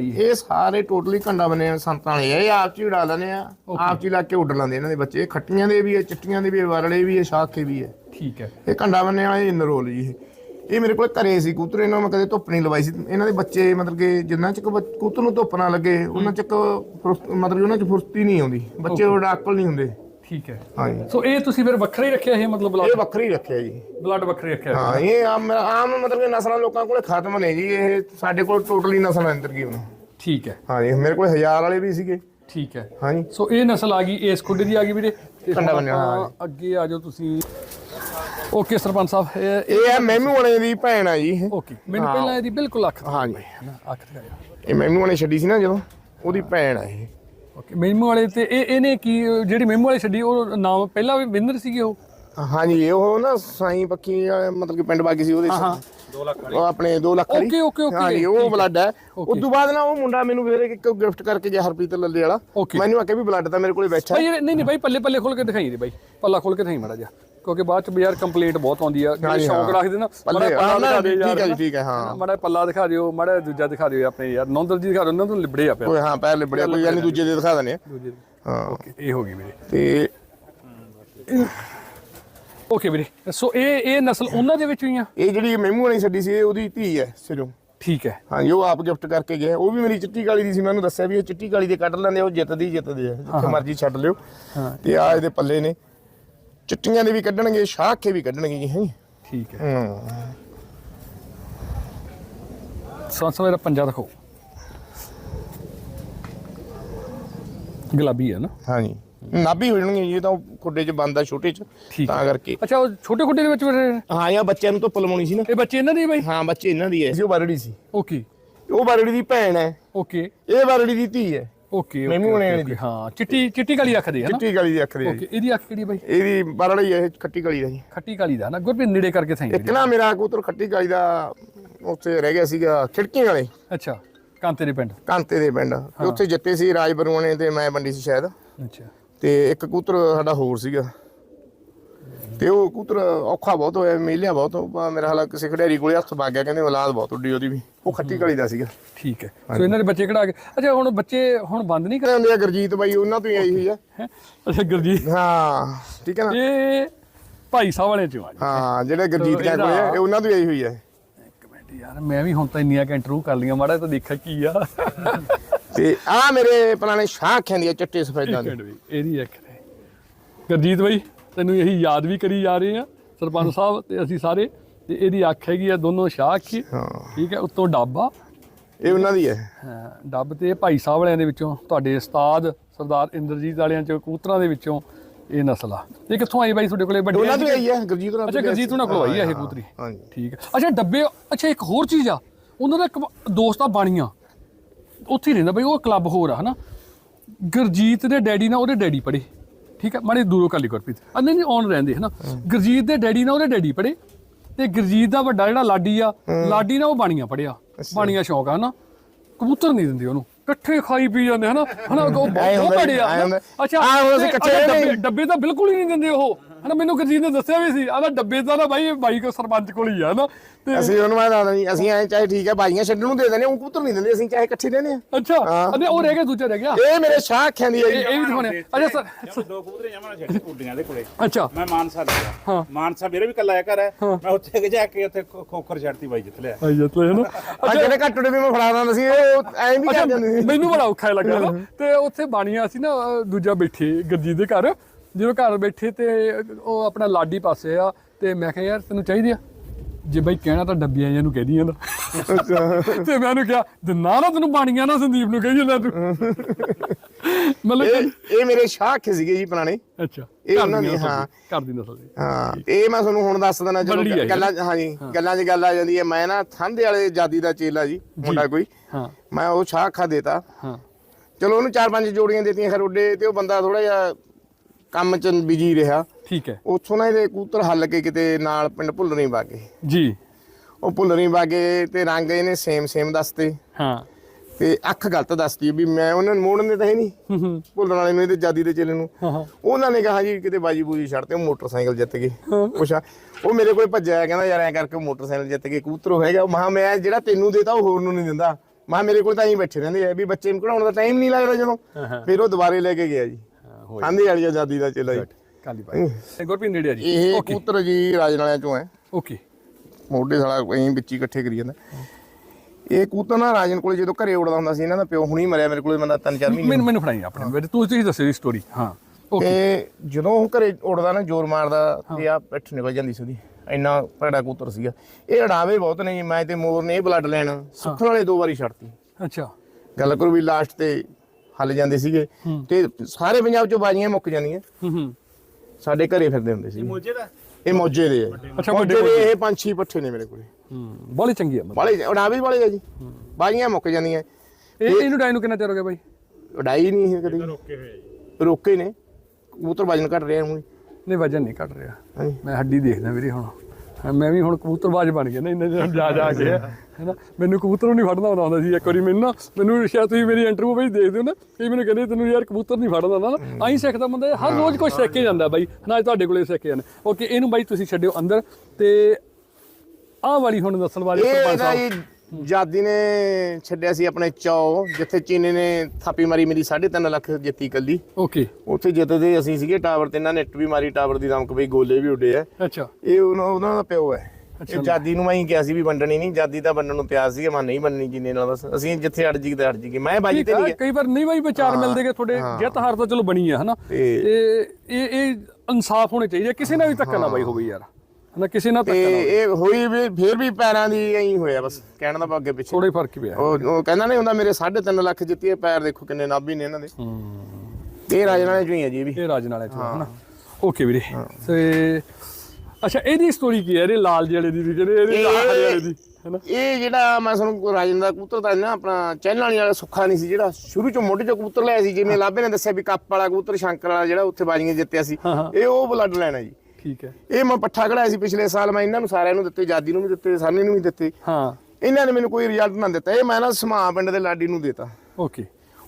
ਇਹ ਸਾਰੇ ਟੋਟਲੀ ਕੰਡਾ ਬਣੇ ਆ ਸੰਤਾਂ ਵਾਲੇ ਆ ਇਹ ਆਪ ਚ ਹੀ ਉਡਾ ਲੈਂਦੇ ਆ। ਆਪ ਚ ਹੀ ਲਾ ਕੇ ਉੱਡ ਲੈਂਦੇ ਇਹਨਾਂ ਦੇ ਬੱਚੇ। ਇਹ ਖੱਟੀਆਂ ਦੇ ਵੀ ਹੈ ਚਿੱਟੀਆਂ ਦੇ ਵੀ ਹੈ ਵਰਲੇ ਵੀ ਹੈ ਸ਼ਾਖੇ ਵੀ ਹੈ ਠੀਕ ਹੈ। ਇਹ ਕੰਡਾ ਬੰਨੇ ਵਾਲੇ ਨਰੋਲ ਜੀ। ਇਹ ਇਹ ਮੇਰੇ ਕੋਲ ਘਰੇ ਸੀ ਕੂਤਰ ਇਹਨਾਂ ਨੂੰ ਮੈਂ ਕਦੇ ਧੁੱਪ ਨਹੀਂ ਲਵਾਈ ਸੀ। ਇਹਨਾਂ ਦੇ ਬੱਚੇ ਮਤਲਬ ਕਿ ਜਿੰਨਾ ਚਿਕ ਬੱਚ- ਕੂਤਰ ਨੂੰ ਧੁੱਪ ਨਾ ਲੱਗੇ ਉਹਨਾਂ ਚਿਕ ਫੁਰਸ- ਮਤਲਬ ਕਿ ਉਹਨਾਂ ਚ ਫੁਰਸਤੀ ਨਹੀਂ ਆਉਂਦੀ। ਬੱਚੇ ਉਹ ਅਕਲ ਨਹੀਂ ਹੁੰਦੇ। ਠੀਕ ਹੈ। ਹਾਂਜੀ। ਸੋ ਇਹ ਤੁਸੀਂ ਫਿਰ ਵੱਖਰਾ ਹੀ ਰੱਖਿਆ ਇਹ ਮਤਲਬ ਇਹ ਬਲੱਡ ਵੱਖਰੀ ਰੱਖਿਆ ਜੀ। ਬਲੱਡ ਵੱਖਰੇ ਰੱਖਿਆ ਹਾਂ ਇਹ ਆਮ ਆਮ ਮਤਲਬ ਕਿ ਨਸਲਾਂ ਲੋਕਾਂ ਕੋਲੇ ਖਤਮ ਨੇ ਜੀ। ਇਹ ਸਾਡੇ ਕੋਲ ਟੋਟਲੀ ਨਸਲ ਅੰਦਰ ਕੀ ਹੁਣ ਠੀਕ ਹੈ। ਹਾਂਜੀ ਮੇਰੇ ਕੋਲ ਹਜ਼ਾਰ ਵਾਲੇ ਵੀ ਸੀਗੇ। ਠੀਕ ਹੈ। ਹਾਂਜੀ। ਸੋ ਇਹ ਨਸਲ ਆ ਗਈ ਇਸ ਖੁੱਡੇ ਦੀ ਆ ਗਈ ਵੀਰੇ। ਤੇ ਹੁਣ ਕੰਡਾ ਬੰਨਿਆ ਆਪਾਂ ਅੱਗੇ ਆ ਜਾਓ ਤੁਸੀਂ। ਓਕੇ ਸਰਪੰਚ ਸਾਹਿਬ ਇਹ ਇਹ ਹੈ ਮੈਮੂ ਵਾਲੇ ਦੀ ਭੈਣ ਆ ਜੀ। ਇਹ। ਓਕੇ ਮੈਨੂੰ ਪਹਿਲਾਂ ਇਹਦੀ ਬਿਲਕੁਲ ਅੱਖ ਹਾਂਜੀ ਹਨਾ ਅੱਖ ਦਿਖਾਇਆ ਇਹ ਮੈਮੂ ਵਾਲੇ ਛੱਡੀ ਸੀ ਨਾ ਜਦੋਂ ਉਹਦੀ ਭੈਣ ਆ ਇਹ। ਓਕੇ ਮੇਮੂ ਵਾਲੇ ਤੇ ਇਹ ਇਹਨੇ ਕੀ ਜਿਹੜੀ ਮੇਮੂ ਵਾਲੇ ਛੱਡੀ ਉਹ ਨਾਮ ਪਹਿਲਾਂ ਵੀ ਵਿੰਦਰ ਸੀਗੇ ਉਹ? ਹਾਂਜੀ ਇਹ ਉਹ ਨਾ ਸਾਈ ਪੱਕੀ ਵਾਲੇ ਮਤਲਬ ਕਿ ਪਿੰਡ ਬਾਗੀ ਸੀ ਉਹਦੇ ਹਾਂ। 2 ਲੱਖ ਉਹ ਆਪਣੇ 2 ਲੱਖ ਵਾਲੀ। ਓਕੇ ਓਕੇ ਓਕੇ ਹਾਂਜੀ ਉਹ ਬਲੱਡ ਹੈ ਉਸ ਤੋਂ ਬਾਅਦ ਨਾ ਉਹ ਮੁੰਡਾ ਮੈਨੂੰ ਫਿਰ ਇੱਕ ਗਿਫਟ ਕਰਕੇ ਗਿਆ ਹਰਪ੍ਰੀਤ ਲੱਲੇ ਵਾਲਾ. ਮੈਨੂੰ ਆਖਿਆ ਵੀ ਬਲੱਡ ਤਾਂ ਮੇਰੇ ਕੋਲੇ ਬੈਠਾ। ਨਹੀਂ ਨਹੀਂ ਭਾਈ ਪੱਲੇ ਪੱਲੇ ਖੋਲ ਕੇ ਦਿਖਾਈ ਦੇ ਭਾਈ ਪੱਲਾ ਖੋਲ ਕੇ ਦਿਖਾਈ ਮੜਾ ਜਾ ਕਿਉਂਕਿ ਬਾਅਦ ਚ ਯਾਰ ਕੰਪਲੀਟ ਬਹੁਤ ਆਉਂਦੀ ਆ। ਜਿਹੜੇ ਸ਼ੌਕ ਹਾਂ। ਰੱਖਦੇ ਨਾ ਮਾੜਾ ਪੱਲਾ ਹਾਂ, ਦਿਖਾ ਦੇ ਯਾਰ। ਠੀਕ ਹੈ ਠੀਕ ਹੈ, ਹਾਂ। ਮੜਾ ਪੱਲਾ ਦਿਖਾ ਦਿਓ ਮੜਾ ਦੂਜਾ ਦਿਖਾ ਦਿਓ ਆਪਣੇ ਯਾਰ। ਨੌਂਦਰ ਜੀ ਦਿਖਾ ਦਿਓ ਉਹਨਾਂ ਤੋਂ ਲਿਬੜੇ ਆ ਪਿਆ। ਓਏ ਹਾਂ ਪੈਰ ਲਿਬੜਿਆ ਕੋਈ ਗੱਲ ਨਹੀਂ ਦੂਜੇ ਦੇ ਦਿਖਾ ਦਨੇ ਦੂਜੇ। ਹਾਂ। ਓਕੇ ਇਹ ਹੋ ਗਈ ਵੀਰੇ। ਤੇ ਓਕੇ ਵੀਰੇ ਸੋ ਇਹ ਇਹ ਨਸਲ ਉਹਨਾਂ ਦੇ ਵਿੱਚ ਹੀ ਆ? ਇਹ ਜਿਹੜੀ ਮੈਮੂ ਵਾਲੀ ਛੱਡੀ ਸੀ ਇਹ ਉਹਦੀ ਧੀ ਹੈ ਸਿਰੋਂ। ਠੀਕ ਹੈ। ਹਾਂਜੀ ਉਹ ਆਪ ਗਿਫਟ ਕਰਕੇ ਗਿਆ। ਉਹ ਵੀ ਮੇਰੀ ਚਿੱਟੀ ਕਾਲੀ ਦੀ ਸੀ ਮੈਨੂੰ ਦੱਸਿਆ ਵੀ ਇਹ ਚਿੱਟੀ ਕਾਲੀ ਦੇ ਕੱਢ ਲੈਂਦੇ ਉਹ ਜਿੱਤਦੀ ਜਿੱਤਦੇ ਆ। ਜਿੱਥੇ ਮਰਜ਼ੀ ਛੱਡ ਲਿਓ। ਹਾਂ। ਤੇ ਆ ਇਹਦੇ ਪੱਲੇ ਨੇ। ਚਿੱਟੀਆਂ ਦੇ ਵੀ ਕੱਢਣਗੇ ਸ਼ਾਖੇ ਵੀ ਕੱਢਣਗੇ ਜੀ ਹੈ ਠੀਕ ਹੈ। ਹੂੰ। ਸੰਸ ਮੇਰਾ ਪੰਜਾ ਦਿਖਾਓ। ਗੁਲਾਬੀ ਹੈ ਨਾ? ਹਾਂਜੀ। ਨਾਭੀ ਹੋ ਜਾਣਗੇ ਜੀ ਇਹ ਤਾਂ ਖੁੱਡੇ 'ਚ ਬੰਦ ਛੋਟੇ 'ਚ ਠੀਕ ਤਾਂ ਕਰਕੇ। ਅੱਛਾ ਉਹ ਛੋਟੇ ਖੁੱਡੇ ਦੇ ਵਿੱਚ ਹਾਂ ਇਹ ਬੱਚਿਆਂ ਨੂੰ ਧੁੱਪ ਲਵਾਉਣੀ ਸੀ ਨਾ। ਇਹ ਬੱਚੇ ਇਹਨਾਂ ਦੇ ਹੀ ਬਾਈ? ਹਾਂ ਬੱਚੇ ਇਹਨਾਂ ਦੀ ਹੈ। ਉਹ ਬਰੜੀ ਸੀ। ਓਕੇ। ਉਹ ਬਰੜੀ ਦੀ ਭੈਣ ਹੈ। ਓਕੇ। ਇਹ ਬਰੜੀ ਦੀ ਧੀ ਹੈ। ਓਕੇ ਮੈਨੂੰ ਓਕੇ, ਉਹਨੇ ਓਕੇ, ਦੀ। ਹਾਂ ਚਿੱਟੀ ਚਿੱਟੀ ਕਾਲੀ ਅੱਖ ਦੇ ਹੈ ਨਾ? ਚਿੱਟੀ ਕਾਲੀ ਦੀ ਅੱਖ ਦੇ ਓਕੇ ਇਹਦੀ ਅੱਖ ਕਿਹੜੀ ਬਾਈ? ਇਹਦੀ ਬਰੜੀ ਹੈ ਖੱਟੀ ਕਾਲੀ ਦਾ ਜੀ। ਖੱਟੀ ਕਾਲੀ ਦਾ ਨਾ ਗੁਰਪ੍ਰੀਤ ਨੇੜੇ ਕਰਕੇ ਥਾਈ ਇੱਕ ਨਾ ਮੇਰਾ ਕਬੂਤਰ ਖੱਟੀ ਕਾਲੀ ਦਾ ਉੱਥੇ ਰਹਿ ਗਿਆ ਸੀਗਾ ਖਿੜਕੀਆਂ ਵਾਲੇ। ਅੱਛਾ ਕਾਂਤੇ ਦੇ ਪਿੰਡ। ਕਾਂਤੇ ਦੇ ਪਿੰਡ। ਤੇ ਉੱਥੇ ਜਿੱਤੇ ਸੀ ਰਾਜ ਬਰੂਆਣੇ ਤੇ ਮੈਂ ਬੰਡੀ ਸੀ ਸ਼ਾਇਦ। ਅੱਛਾ। ਤੇ ਇੱਕ ਕਬੂਤਰ ਸਾਡਾ ਹੋਰ ਸੀਗਾ। ਤੇ ਉਹ ਕਬੂਤਰ ਔਖਾ ਬਹੁਤ ਹੋਇਆ ਮੇਲਿਆ ਬਹੁਤ ਮੇਰਾ ਹਾਲਾ ਕਿਸੇ ਖਿਡਾਰੀ ਕੋਲੇ ਹੱਥ ਵਗ ਗਿਆ ਕਹਿੰਦੇ ਔਲਾਦ ਬਹੁਤ ਉੱਡੀ ਉਹਦੀ ਵੀ ਉਹ ਖੱਟੀ ਕਾਲੀ ਦਾ ਸੀਗਾ। ਠੀਕ ਹੈ। ਸੋ ਇਹਨਾਂ ਦੇ ਬੱਚੇ ਕਢਾ ਕੇ ਅੱਛਾ ਹੁਣ ਬੱਚੇ ਹੁਣ ਬੰਦ ਨਹੀਂ ਕਹਿੰਦੇ ਹੁੰਦੇ ਆ ਗੁਰਜੀਤ ਬਾਈ ਉਹਨਾਂ ਤੋਂ ਹੀ ਆਈ ਹੋਈ ਆ। ਕਰ ਅੱਛਾ ਗੁਰਜੀਤ। ਹਾਂ ਠੀਕ ਹੈ ਨਾ? ਇਹ ਭਾਈ ਸਾਹਿਬ ਵਾਲੇ ਚੋਂ ਆ ਜੀ। ਹਾਂ ਜਿਹੜੇ ਗੁਰਜੀਤ ਕੋਲੇ ਆ ਇਹ ਉਹਨਾਂ ਤੋਂ ਹੀ ਆਈ ਹੋਈ ਆ। ਇੱਕ ਮਿੰਟ ਯਾਰ ਮੈਂ ਵੀ ਹੁਣ ਤਾਂ ਇੰਨੀਆਂ ਕੰਟਰਵਿਊ ਕਰ ਲੀਆਂ ਮਾੜਾ ਤਾਂ ਦੇਖਿਆ ਕੀ ਆ। ਤੇ ਆ ਮੇਰੇ ਪੁਰਾਣੇ ਸ਼ਾਹ ਖੈਂਦੀ ਆ ਚਿੱਟੇ ਸਫੈਦਾਂ ਦੇ ਇਹਦੀ ਇੱਕ ਨੇ। ਗੁਰਜੀਤ ਬਾਈ। ਤੈਨੂੰ ਇਹੀ ਯਾਦ ਵੀ ਕਰੀ ਜਾ ਰਹੇ ਆ ਸਰਪੰਚ ਸਾਹਿਬ ਤੇ ਅਸੀਂ ਸਾਰੇ ਤੇ ਇਹਦੀ ਅੱਖ ਹੈਗੀ ਆ ਦੋਨੋਂ ਸ਼ਾਹ ਅੱਖੀ ਹਾਂ। ਠੀਕ ਹੈ ਉੱਤੋਂ ਡੱਬਾ ਇਹ ਉਹਨਾਂ ਦੀ ਹੈ? ਹਾਂ, ਡੱਬ ਤੇ ਇਹ ਭਾਈ ਸਾਹਿਬ ਵਾਲਿਆਂ ਦੇ ਵਿੱਚੋਂ ਤੁਹਾਡੇ ਉਸਤਾਦ ਸਰਦਾਰ ਇੰਦਰਜੀਤ ਵਾਲਿਆਂ ਚੋਂ ਕਬੂਤਰਾਂ ਦੇ ਵਿੱਚੋਂ ਇਹ ਨਸਲ ਆ। ਇਹ ਕਿੱਥੋਂ ਆਈ ਬਾਈ ਤੁਹਾਡੇ ਕੋਲੇ? ਵੱਡੇ ਉਹਨਾਂ ਤੋਂ ਹੀ ਆਈ ਆ ਗੁਰਜੀਤ ਉਹਨਾਂ ਅੱਛਾ ਗੁਰਜੀਤ ਉਹਨਾਂ ਕੋਲ ਆਈ ਆ ਇਹ ਕਬੂਤਰੀ। ਹਾਂਜੀ। ਠੀਕ ਹੈ। ਅੱਛਾ ਡੱਬੇ ਅੱਛਾ ਇੱਕ ਹੋਰ ਚੀਜ਼ ਆ। ਉਹਨਾਂ ਦਾ ਇੱਕ ਦੋਸਤ ਆ ਬਾਣੀਆਂ। ਉੱਥੇ ਹੀ ਰਹਿੰਦਾ ਬਈ ਉਹ ਕਲੱਬ ਹੋਰ ਆ ਹਨਾ? ਗੁਰਜੀਤ ਦੇ ਡੈਡੀ ਨਾਲ ਉਹਦੇ ਡੈਡੀ ਪੜੇ ਠੀਕ ਹੈ ਮਾੜੇ ਦੂਰੋਂ ਕਾਲੀ ਗੁਰਪ੍ਰੀਤ। ਆ ਨਹੀਂ ਨਹੀਂ ਔਨ ਰਹਿੰਦੇ ਹਨਾ। ਗੁਰਜੀਤ ਦੇ ਡੈਡੀ ਨਾਲ ਉਹਦੇ ਡੈਡੀ ਪੜੇ ਤੇ ਗੁਰਜੀਤ ਦਾ ਵੱਡਾ ਜਿਹੜਾ ਲਾਡੀ ਆ ਲਾਡੀ ਨਾਲ ਉਹ ਬਾਣੀਆਂ ਪੜਿਆ ਬਾਣੀਆਂ ਸ਼ੌਕ ਆ ਹਨਾ। ਕਬੂਤਰ ਨਹੀਂ ਦਿੰਦੇ ਉਹਨੂੰ। ਇਕੱਠੇ ਖਾਈ ਪੀ ਜਾਂਦੇ ਹਨਾ। ਹਨਾ ਉਹ ਬਹੁਤ ਐਂ ਹੁੰਦਾ ਬੜੇ ਆ ਐਂ ਹੁੰਦਾ। ਹਨਾ। ਅੱਛਾ ਨਹੀਂ। ਡੱਬੇ- ਡੱਬੇ ਤਾਂ ਬਿਲਕੁਲ ਹੀ ਨਹੀਂ ਦਿੰਦੇ ਉਹ। ਹਨਾ ਮੈਨੂੰ ਗੁਰਜੀਤ ਨੇ ਦੱਸਿਆ ਵੀ ਸੀ ਆਦਾ ਡੱਬੇ ਤਾਂ ਨਾ ਬਾਈ ਬਾਈ ਕੋ ਸਰਪੰਚ ਕੋਲ ਹੀ ਆ ਨਾ ਤੇ ਅਸੀਂ ਉਹਨੂੰ ਮੈਂ ਦੱਸਦਾ ਜੀ ਅਸੀਂ ਐ ਚਾਹੇ ਠੀਕ ਹੈ ਬਾਜੀਆਂ ਛੱਡਣ ਨੂੰ ਦੇ ਦਿੰਦੇ ਉਹ ਕਬੂਤਰ ਨਹੀਂ ਦਿੰਦੇ ਅਸੀਂ ਚਾਹੇ ਇਕੱਠੇ ਰਹਿੰਦੇ ਆ। ਅੱਛਾ ਅਦੇ ਉਹ ਰਹਿ ਗਿਆ ਦੂਜਾ ਰਹਿ ਗਿਆ। ਇਹ ਮੇਰੇ ਸ਼ਾਹ ਖੈਂਦੀ ਆ ਇਹ ਵੀ ਦਿਖਾਉਣੇ। ਅੱਛਾ ਸਰ ਦੋ ਕਬੂਤਰੇ ਜਾਵਾਂ ਛੱਡ ਕੁੱਡੀਆਂ ਦੇ ਕੋਲੇ। ਅੱਛਾ। ਮੈਂ ਮਾਨਸਾ ਲਿਆ ਹਾਂ। ਮਾਨਸਾ ਮੇਰੇ ਵੀ ਕੱਲਾ ਘਰ ਹੈ। ਮੈਂ ਉੱਥੇ ਜਾ ਕੇ ਉੱਥੇ ਖੋਖਰ ਛੱਡਤੀ ਬਾਈ ਜਿੱਤ ਲਿਆ। ਆਈ ਜਤ ਲੈ ਨਾ ਆ ਜਿਹੜੇ ਘੱਟ ਵੀ ਮੈਂ ਫੜਾ ਦਿੰਦਾ ਸੀ ਉਹ ਐਂ ਵੀ ਕਰ ਜਾਂਦੇ ਸੀ। ਮੈਨੂੰ ਬੜਾ ਔਖਾ ਲੱਗਾ ਤੇ ਉੱਥੇ ਬਾਣੀਆਂ ਸੀ ਨਾ ਦੂਜਾ ਬੈਠੇ ਗੁਰਜੀਤ ਦੇ ਘਰ। ਜਦੋਂ ਘਰ ਬੈਠੇ ਤੇ ਉਹ ਆਪਣਾ ਲਾਡੀ ਪਾਸੇ ਆ ਤੇ ਮੈਂ ਕਿਹਾ ਯਾਰ ਤੈਨੂੰ ਚਾਹੀਦੀ ਆ? ਜੇ ਬਈ ਕਹਿਣਾ ਤਾਂ ਡੱਬੀਆਂ ਜਿਹੀਆਂ ਨੂੰ ਕਹਿਦੀਆਂ ਨਾ। ਤੇ ਮੈਂ ਉਹਨੂੰ ਕਿਹਾ ਦਿਨਾ ਨਾ ਤੈਨੂੰ ਬਾਣੀਆਂ ਨਾ ਸੰਦੀਪ ਨੂੰ ਕਹੀ ਜਾਂਦਾ ਤੂੰ। ਮਤਲਬ ਇਹ ਮੇਰੇ ਸ਼ਾਹ ਖੇ ਸੀਗੇ ਜੀ ਪੁਰਾਣੇ। ਅੱਛਾ। ਇਹ ਉਹਨਾਂ ਦੀ ਹਾਂ। ਘਰ ਦੀ ਨਸਲ ਦੀ ਹਾਂ ਇਹ ਮੈਂ ਤੁਹਾਨੂੰ ਹੁਣ ਦੱਸ ਦਿੰਦਾ ਆ ਜਦੋਂ। ਗੱਲਾਂ ਹਾਂਜੀ ਗੱਲਾਂ 'ਚ ਗੱਲ ਆ ਜਾਂਦੀ ਹੈ। ਮੈਂ ਨਾ ਥੰਦੇ ਵਾਲੇ ਜਾਦੀ ਦਾ ਚੇਲਾ ਜੀ ਮੁੰਡਾ ਕੋਈ। ਹਾਂ। ਮੈਂ ਉਹ ਸ਼ਾਹ ਖਾ ਦੇਤਾ। ਹਾਂ। ਚਲੋ ਉਹਨੂੰ ਚਾਰ ਪੰਜ ਜੋੜੀਆਂ ਦਿੱਤੀਆਂ ਖਰੋਡੇ ਤੇ ਉਹ ਬੰਦਾ ਥੋੜਾ ਜਿਹਾ ਕੰਮ 'ਚ ਬਿਜ਼ੀ ਰਿਹਾ। ਠੀਕ ਹੈ। ਉੱਥੋਂ ਨਾ ਇਹਦੇ ਕੂਤਰ ਹੱਲ ਕੇ ਕਿਤੇ ਨਾਲ ਪਿੰਡ ਭੁੱਲਣੀ ਬਾਗੇ ਜੀ। ਉਹ ਭੁੱਲਣੀ ਬਾਗੇ ਤੇ ਰੰਗ ਇਹਨੇ ਸੇਮ ਸੇਮ ਦੱਸਤੇ। ਹਾਂ। ਤੇ ਅੱਖ ਗਲਤ ਦੱਸਦੀ ਵੀ ਮੈਂ ਉਹਨਾਂ ਨੂੰ ਮੋੜਨ ਦੇ ਤਾਂ ਹੈ ਨਹੀਂ। ਹੂੰ ਹੂੰ। ਭੁੱਲਣ ਵਾਲੇ ਨੂੰ ਇਹਦੇ ਜਾਦੀ ਦੇ ਚੇਲੇ ਨੂੰ। ਹਾਂ ਹਾਂ। ਉਹਨਾਂ ਨੇ ਕਿਹਾ ਜੀ ਕਿਤੇ ਬਾਜੀ ਬੂਜੀ ਛੱਡ ਤੇ ਮੋਟਰਸਾਈਕਲ ਜਿੱਤ ਗਏ। ਪੁੱਛਾ ਉਹ ਮੇਰੇ ਕੋਲ ਭੱਜਿਆ ਕਹਿੰਦਾ ਯਾਰ ਐ ਕਰਕੇ ਮੋਟਰਸਾਈਕਲ ਜਿੱਤ ਗਏ ਕਬੂਤਰ ਹੈਗਾ। ਮਹਾ ਮੈਂ ਜਿਹੜਾ ਤੈਨੂੰ ਦੇਤਾ ਉਹ ਹੋਰ ਨੂੰ ਨਹੀਂ ਦਿੰਦਾ। ਮੈਂ ਮੇਰੇ ਕੋਲ ਤਾਂ ਐਂ ਬੈਠੇ ਰਹਿੰਦੇ ਆ ਵੀ ਬੱਚੇ ਨੂੰ ਕਢਾਉਣ ਦਾ ਟਾਈਮ ਨਹੀਂ ਲੱਗਦਾ ਜਦੋਂ। ਫਿਰ ਉਹ ਦੁਬਾਰੇ ਲੈ ਕੇ ਗਿਆ ਜੀ। ਖਾਂਦੇ ਵਾਲੀ ਆਜ਼ਾਦੀ ਦਾ ਚੇਲਾ ਜੀ। ਕਾਲੀ ਬਾਈ ਗੁਰਪ੍ਰੀਤ ਨੇੜੇ ਆ ਜੀ। ਇਹ ਕਬੂਤਰ ਜੀ ਰਾਜਨਾਲਿਆਂ ਚੋਂ ਹੈ। ਓਕੇ। ਮੋਢੇ ਸਾਲਾ ਐਂ ਵਿੱਚ ਹੀ ਇਕੱਠੇ ਕਰੀ ਜਾਂਦਾ। ਇਹ ਕਬੂਤਰ ਨਾ ਰਾਜਨ ਕੋਲੇ ਜਦੋਂ ਘਰੇ ਉੜਦਾ ਹੁੰਦਾ ਸੀ ਇਹਨਾਂ ਦਾ ਪਿਓ ਹੁਣੀ ਮਰਿਆ ਮੇਰੇ ਕੋਲੇ ਬੰਦਾ ਤਿੰਨ ਚਾਰ ਮਹੀਨੇ ਮੈਨੂੰ ਮੈਨੂੰ ਫੜਾਈ ਆਪਣੇ ਮੇਰੇ ਤੂੰ ਤੁਸੀਂ ਦੱਸੋ ਜੀ ਸਟੋਰੀ ਹਾਂ। ਓਕੇ। ਤੇ ਜਦੋਂ ਉਹ ਘਰੇ ਉੜਦਾ ਨਾ ਜ਼ੋਰ ਮਾਰਦਾ ਤੇ ਆ ਪਿੱਠ ਨਿਕਲ ਜਾਂਦੀ ਸੀ ਉਹਦੀ। ਇੰਨਾ ਭੈੜਾ ਕਬੂਤਰ ਸੀਗਾ। ਇਹ ਅੜਾਵੇ ਬਹੁਤ ਨੇ ਜੀ। ਮੈਂ ਤੇ ਮੋਰ ਨੇ ਇਹ ਬਲੱਡ ਲੈਣ। ਸੁੱਖਣ ਵਾਲੇ ਦੋ ਵਾਰੀ ਛੱਡਤੀ। ਅੱਛਾ। ਗੱਲ ਕਰੋ ਵੀ ਲਾਸਟ ਤੇ ਹੱਲ ਜਾਂਦੇ ਸੀਗੇ ਤੇ ਸਾਰੇ ਪੰਜਾਬ ਚੋਂ ਬਾਜੀਆਂ ਮੁੱਕ ਜਾਂਦੀਆਂ। ਹੂੰ ਹੂੰ। ਸਾਡੇ ਘਰੇ ਫਿਰਦੇ ਹੁੰਦੇ ਸੀ। ਮੋਜੇ ਦਾ? ਇਹ ਮੌਜੇ ਦੇ ਆ। ਅੱਛਾ, ਮੌਜੇ ਵੱਡੇ ਦੇ ਇਹ ਪੰਜ ਛੇ ਪੱਠੇ ਨੇ ਮੇਰੇ ਕੋਲੇ। ਹੂੰ ਬੜੀ ਚੰਗੀ ਆ ਮਤਲਬ। ਵਾਲੇ ਉਡਾਵੇ ਵਾਲੇ ਆ ਜੀ। ਬਾਜੀਆਂ ਮੁੱਕ ਜਾਂਦੀਆਂ। ਇਹ ਇਹਨੂੰ ਡਾਈ ਨੂੰ ਕਿੰਨਾ ਚਿਰ ਹੋ ਗਿਆ ਬਾਈ? ਉਡਾਈ ਨਹੀਂ ਹੈ ਕਦੀ। ਰੋਕੇ ਹੋਏ ਆ ਜੀ। ਰੋਕੇ ਨੇ। ਕਬੂਤਰ ਵਜਨ ਘਟ ਰਿਹਾ ਹੁਣ। ਨਹੀਂ ਵਜਨ ਨਹੀਂ ਘਟ ਰਿਹਾ। ਮੈਂ ਹੱਡੀ ਦੇਖਦਾ ਵੀਰੇ ਹੁਣ। ਮੈਂ ਵੀ ਹੁਣ ਕਬੂਤਰਬਾਜ਼ ਬਣ ਗਿਆ ਨਾ ਇੰਨੇ ਦਿਨ ਜਾ ਜਾ ਕੇ ਹੈਨਾ? ਮੈਨੂੰ ਕਬੂਤਰ ਨੂੰ ਨਹੀਂ ਫੜਨਾ ਆਉਂਦਾ ਹੁੰਦਾ ਸੀ ਇੱਕ ਵਾਰੀ ਮੈਨੂੰ ਨਾ ਮੈਨੂੰ ਸ਼ਾਇਦ ਤੁਸੀਂ ਮੇਰੀ ਇੰਟਰਵਿਊ ਵਿੱਚ ਦੇਖਦੇ ਹੋ ਨਾ ਕਈ ਮੈਨੂੰ ਕਹਿੰਦੇ ਤੈਨੂੰ ਯਾਰ ਕਬੂਤਰ ਨਹੀਂ ਫੜਨਾ ਆਉਂਦਾ ਨਾ। ਆਈ ਸਿੱਖਦਾ ਬੰਦਾ ਹਰ ਰੋਜ਼ ਕੁਝ ਸਿੱਖ ਕੇ ਜਾਂਦਾ ਬਾਈ ਨਾ ਤੁਹਾਡੇ ਕੋਲੇ ਸਿੱਖ ਕੇ ਜਾਂਦਾ ਓਕੇ ਇਹਨੂੰ ਬਾਈ ਤੁਸੀਂ ਛੱਡਿਓ ਅੰਦਰ ਤੇ ਆਹ ਵਾਲੀ ਹੁਣ ਦੱਸਣ ਵਾਲੀ ਸਰਪੰਚ ਸਾਹਿਬ। ਜਾਦੀ ਨੇ ਛੱਡਿਆ ਸੀ ਆਪਣੇ ਚੌ ਜਿੱਥੇ ਚੀਨੇ ਨੇ ਥਾਪੀ ਮਾਰੀ ਮੇਰੀ 3.5 ਲੱਖ ਜਿੱਤੀ ਕੱਲੀ ਓਕੇ। ਉੱਥੇ ਜਿੱਤਦੇ ਅਸੀਂ ਸੀਗੇ ਟਾਵਰ ਤੇ ਇਹਨਾਂ ਨੇ ਇੱਟ ਵੀ ਮਾਰੀ ਟਾਵਰ ਦੀ ਦਮਕ ਬਈ ਗੋਲੇ ਵੀ ਉੱਡੇ ਆ। ਅੱਛਾ। ਇਹ ਉਹਨਾਂ ਉਹਨਾਂ ਦਾ ਪਿਓ ਹੈ। ਇਹ ਜਾਦੀ ਨੂੰ ਮੈਂ ਹੀ ਕਿਹਾ ਸੀ ਵੀ ਵੰਡਣੀ ਨਹੀਂ ਜਾਦੀ ਤਾਂ ਵੰਡਣ ਨੂੰ ਤਿਆਰ ਸੀ ਮੈਂ ਨਹੀਂ ਵੰਡਣੀ ਜਿੰਨੇ ਨਾਲ ਬਸ। ਅਸੀਂ ਜਿੱਥੇ ਅੜ ਜੀ ਤੇ ਅੜ ਜੀ ਮੈਂ ਬਾਜੀ ਤੇ ਨਹੀਂ ਗਿਆ ਕਈ ਵਾਰ ਨਹੀਂ ਬਾਈ ਵਿਚਾਰ ਮਿਲਦੇਗੇ ਤੁਹਾਡੇ ਜਿੱਤ ਹਾਰ ਤਾਂ ਚਲੋ ਬਣੀ ਆ ਹਨਾ? ਤੇ ਇਹ ਇਹ ਇਨਸਾਫ ਹੋਣੇ ਚਾਹੀਦੇ ਕਿਸੇ ਨਾਲ ਵੀ ਧੱਕਾ ਨਾ ਬਾਈ ਹੋਵੇ ਯਾਰ। ਹਨਾ ਕਿਸੇ ਨਾਲ ਧੱਕਾ ਤੇ ਨਾ ਇਹ ਹੋਈ ਵੀ ਫੇਰ ਵੀ ਪੈਰਾਂ ਦੀ ਐਂ ਹੋਇਆ ਬਸ। ਕਹਿਣ ਦਾ ਅੱਗੇ ਪਿੱਛੇ। ਥੋੜਾ ਫ਼ਰਕ ਹੀ ਪਿਆ। ਉਹ ਉਹ ਕਹਿੰਦਾ ਨਹੀਂ ਹੁੰਦਾ ਮੇਰੇ 3.5 ਲੱਖ ਜਿੱਤੀਏ ਪੈਰ ਦੇਖੋ ਕਿੰਨੇ ਨਾਭੀ ਨੇ ਇਹਨਾਂ ਦੇ। ਇਹ ਰਾਜਨਾਲੇ ਚੋਂ ਹੀ ਹੈ ਜੀ ਵੀ। ਇਹ ਰਾਜ ਨਾਲੇ ਚ ਹਨਾ ਓਕੇ ਵੀਰੇ। ਤੇ ਅੱਛਾ ਇਹਦੀ ਸਟੋਰੀ ਕੀ ਹੈ? ਇਹਦੇ ਲਾਲ ਜਿਹੜੇ ਦੀ ਵੀ ਜਿਹੜੇ ਇਹਦੇ ਇਹ- ਲਾਲ ਵਾਲੇ ਦੀ ਹਨਾ ਇਹ ਜਿਹੜਾ ਮੈਂ ਤੁਹਾਨੂੰ ਰਾਜਨ ਦਾ ਕਬੂਤਰ ਤਾਂ ਨਾ ਆਪਣਾ ਚੈਨਲ ਵਾਲਾ ਸੁੱਖਾ ਨਹੀਂ ਸੀ ਜਿਹੜਾ ਸ਼ੁਰੂ ਚ ਮੋਢੇ ਚੋਂ ਕਬੂਤਰ ਲਿਆ ਸੀ ਜਿਵੇਂ ਲਾਭੇ ਨੇ ਦੱਸਿਆ ਵੀ ਕੱਪ ਵਾਲਾ ਕਬੂਤਰ ਸ਼ੰਕਰ ਵਾਲਾ ਜਿਹੜਾ ਉੱਥੇ ਬਾਜੀਆਂ ਜਿੱਤਿਆ ਸੀ। ਇਹ ਉਹ ਬਲੱਡ ਲੈਣਾ ਜੀ ਠੀਕ ਹੈ। ਇਹ ਮੈਂ ਪੱਠਾ ਕਢਾਇਆ ਸੀ ਪਿਛਲੇ ਸਾਲ ਮੈਂ ਇਹਨਾਂ ਨੂੰ ਸਾਰਿਆਂ ਨੂੰ ਦਿੱਤੇ ਜਾਦੀ ਨੂੰ ਵੀ ਦਿੱਤੇ ਸਾਨੇ ਨੂੰ ਵੀ ਦਿੱਤੇ। ਹਾਂ। ਇਹਨਾਂ ਨੇ ਮੈਨੂੰ ਕੋਈ ਰਿਜ਼ਲਟ ਨਾ ਦਿੱਤਾ। ਇਹ ਮੈਂ ਨਾ ਸਮਾ ਪਿੰਡ ਦੇ ਲਾਡੀ ਨੂੰ ਦਿੱਤਾ। ਓਕੇ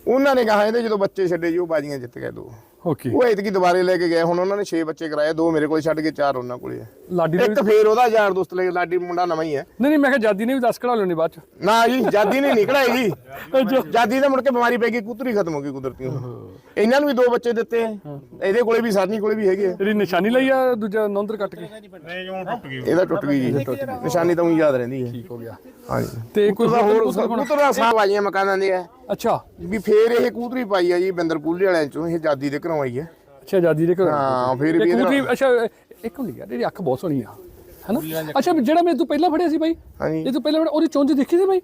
ਉਹਨਾਂ ਨੇ ਕਹਾ ਇਹਦੇ ਜਦੋਂ ਬੱਚੇ ਛੱਡੇ ਜੀ ਉਹ ਬਾਜੀਆਂ ਜਿੱਤ ਗਏ ਦੋ। ਓਕੇ ਉਹ ਐਤਕੀ ਦੁਬਾਰੇ ਲੈ ਕੇ ਗਏ ਹੁਣ ਉਹਨਾਂ ਨੇ 6 ਬੱਚੇ ਕਰਾਏ ਦੋ ਮੇਰੇ ਕੋਲ ਛੱਡ ਕੇ ਚਾਰ ਉਹਨਾਂ ਕੋਲੇ ਆ। ਲਾਡੀ ਨੇ ਵੀ ਇੱਕ ਫੇਰ ਉਹਦਾ ਯਾਰ ਦੋਸਤ ਲੈ ਕੇ ਲਾਡੀ ਮੁੰਡਾ ਨਵਾਂ ਹੀ ਹੈ ਨਹੀਂ ਨਹੀਂ ਮੈਂ ਕਿਹਾ ਜਾਦੀ ਨੇ ਵੀ 10 ਕਢਾ ਲੈਣੇ ਬਾਅਦ ਚ। ਨਾ ਜੀ ਜਾਦੀ ਨੇ ਨਿਕੜਾਈ ਜੀ। ਜਾਦੀ ਦਾ ਮੁੜ ਕੇ ਬਿਮਾਰੀ ਪੈ ਗਈ ਕੂਤਰੀ ਖਤਮ ਹੋ ਗਈ ਕੁਦਰਤੀ ਇਹਨਾਂ ਨੂੰ ਵੀ ਦੋ ਬੱਚੇ ਦਿੱਤੇ ਇਹਦੇ ਕੋਲੇ ਵੀ ਸਾਨੀ ਕੋਲੇ ਵੀ ਹੈਗੇ ਆ। ਇਹਦੀ ਨਿਸ਼ਾਨੀ ਲਈ ਆ ਦੂਜਾ ਨੌਂਦਰ ਕੱਟ ਕੇ? ਨਹੀਂ ਜਿਉਂ ਟੁੱਟ ਗਈ। ਇਹਦਾ ਟੁੱਟ ਗਈ ਜੀ। ਨਿਸ਼ਾਨੀ ਤਾਂ ਉਹੀ ਯਾਦ ਰਹਿੰਦੀ ਹੈ। ਠੀਕ ਹੋ ਗਿਆ। ਹਾਂਜੀ। ਤੇ ਕੋਈ ਉਹਦਾ ਹੋਰ ਹੋਰ ਕੂਤਰ ਦਾ ਸਾਹ ਵਾਜੀਆਂ ਮਕਾਨਾਂ ਦੇ ਆ। ਅੱਛਾ। ਵੀ ਫੇਰ ਇਹ ਕੂਤਰੀ ਪਾਈ ਆ ਜੀ ਬਿੰਦਰ ਪੂਲੇ ਵਾਲਿਆਂ ਚੋਂ ਇਹ ਜਾਦੀ ਦੇ ਘਰੋਂ ਆਈ ਹੈ ਅੱਛਾ ਜਾਦੀ ਦੇ ਘਰ। ਹਾਂ, ਫਿਰ ਵੀ ਕਬੂਤਰੀ- ਅੱਛਾ ਇੱਕ ਹੁੰਦੀ ਯਾਰ ਇਹਦੀ ਅੱਖ ਬਹੁਤ ਸੋਹਣੀ ਆ। ਹੈਨਾ? ਅੱਛਾ ਜਿਹੜਾ ਮੈਂ ਤੂੰ ਪਹਿਲਾਂ ਫੜਿਆ ਸੀ ਬਾਈ? ਇਹ ਤੋਂ ਪਹਿਲਾਂ ਉਹਦੀ ਚੁੰਝ ਦੇਖੀ ਸੀ ਬਾਈ?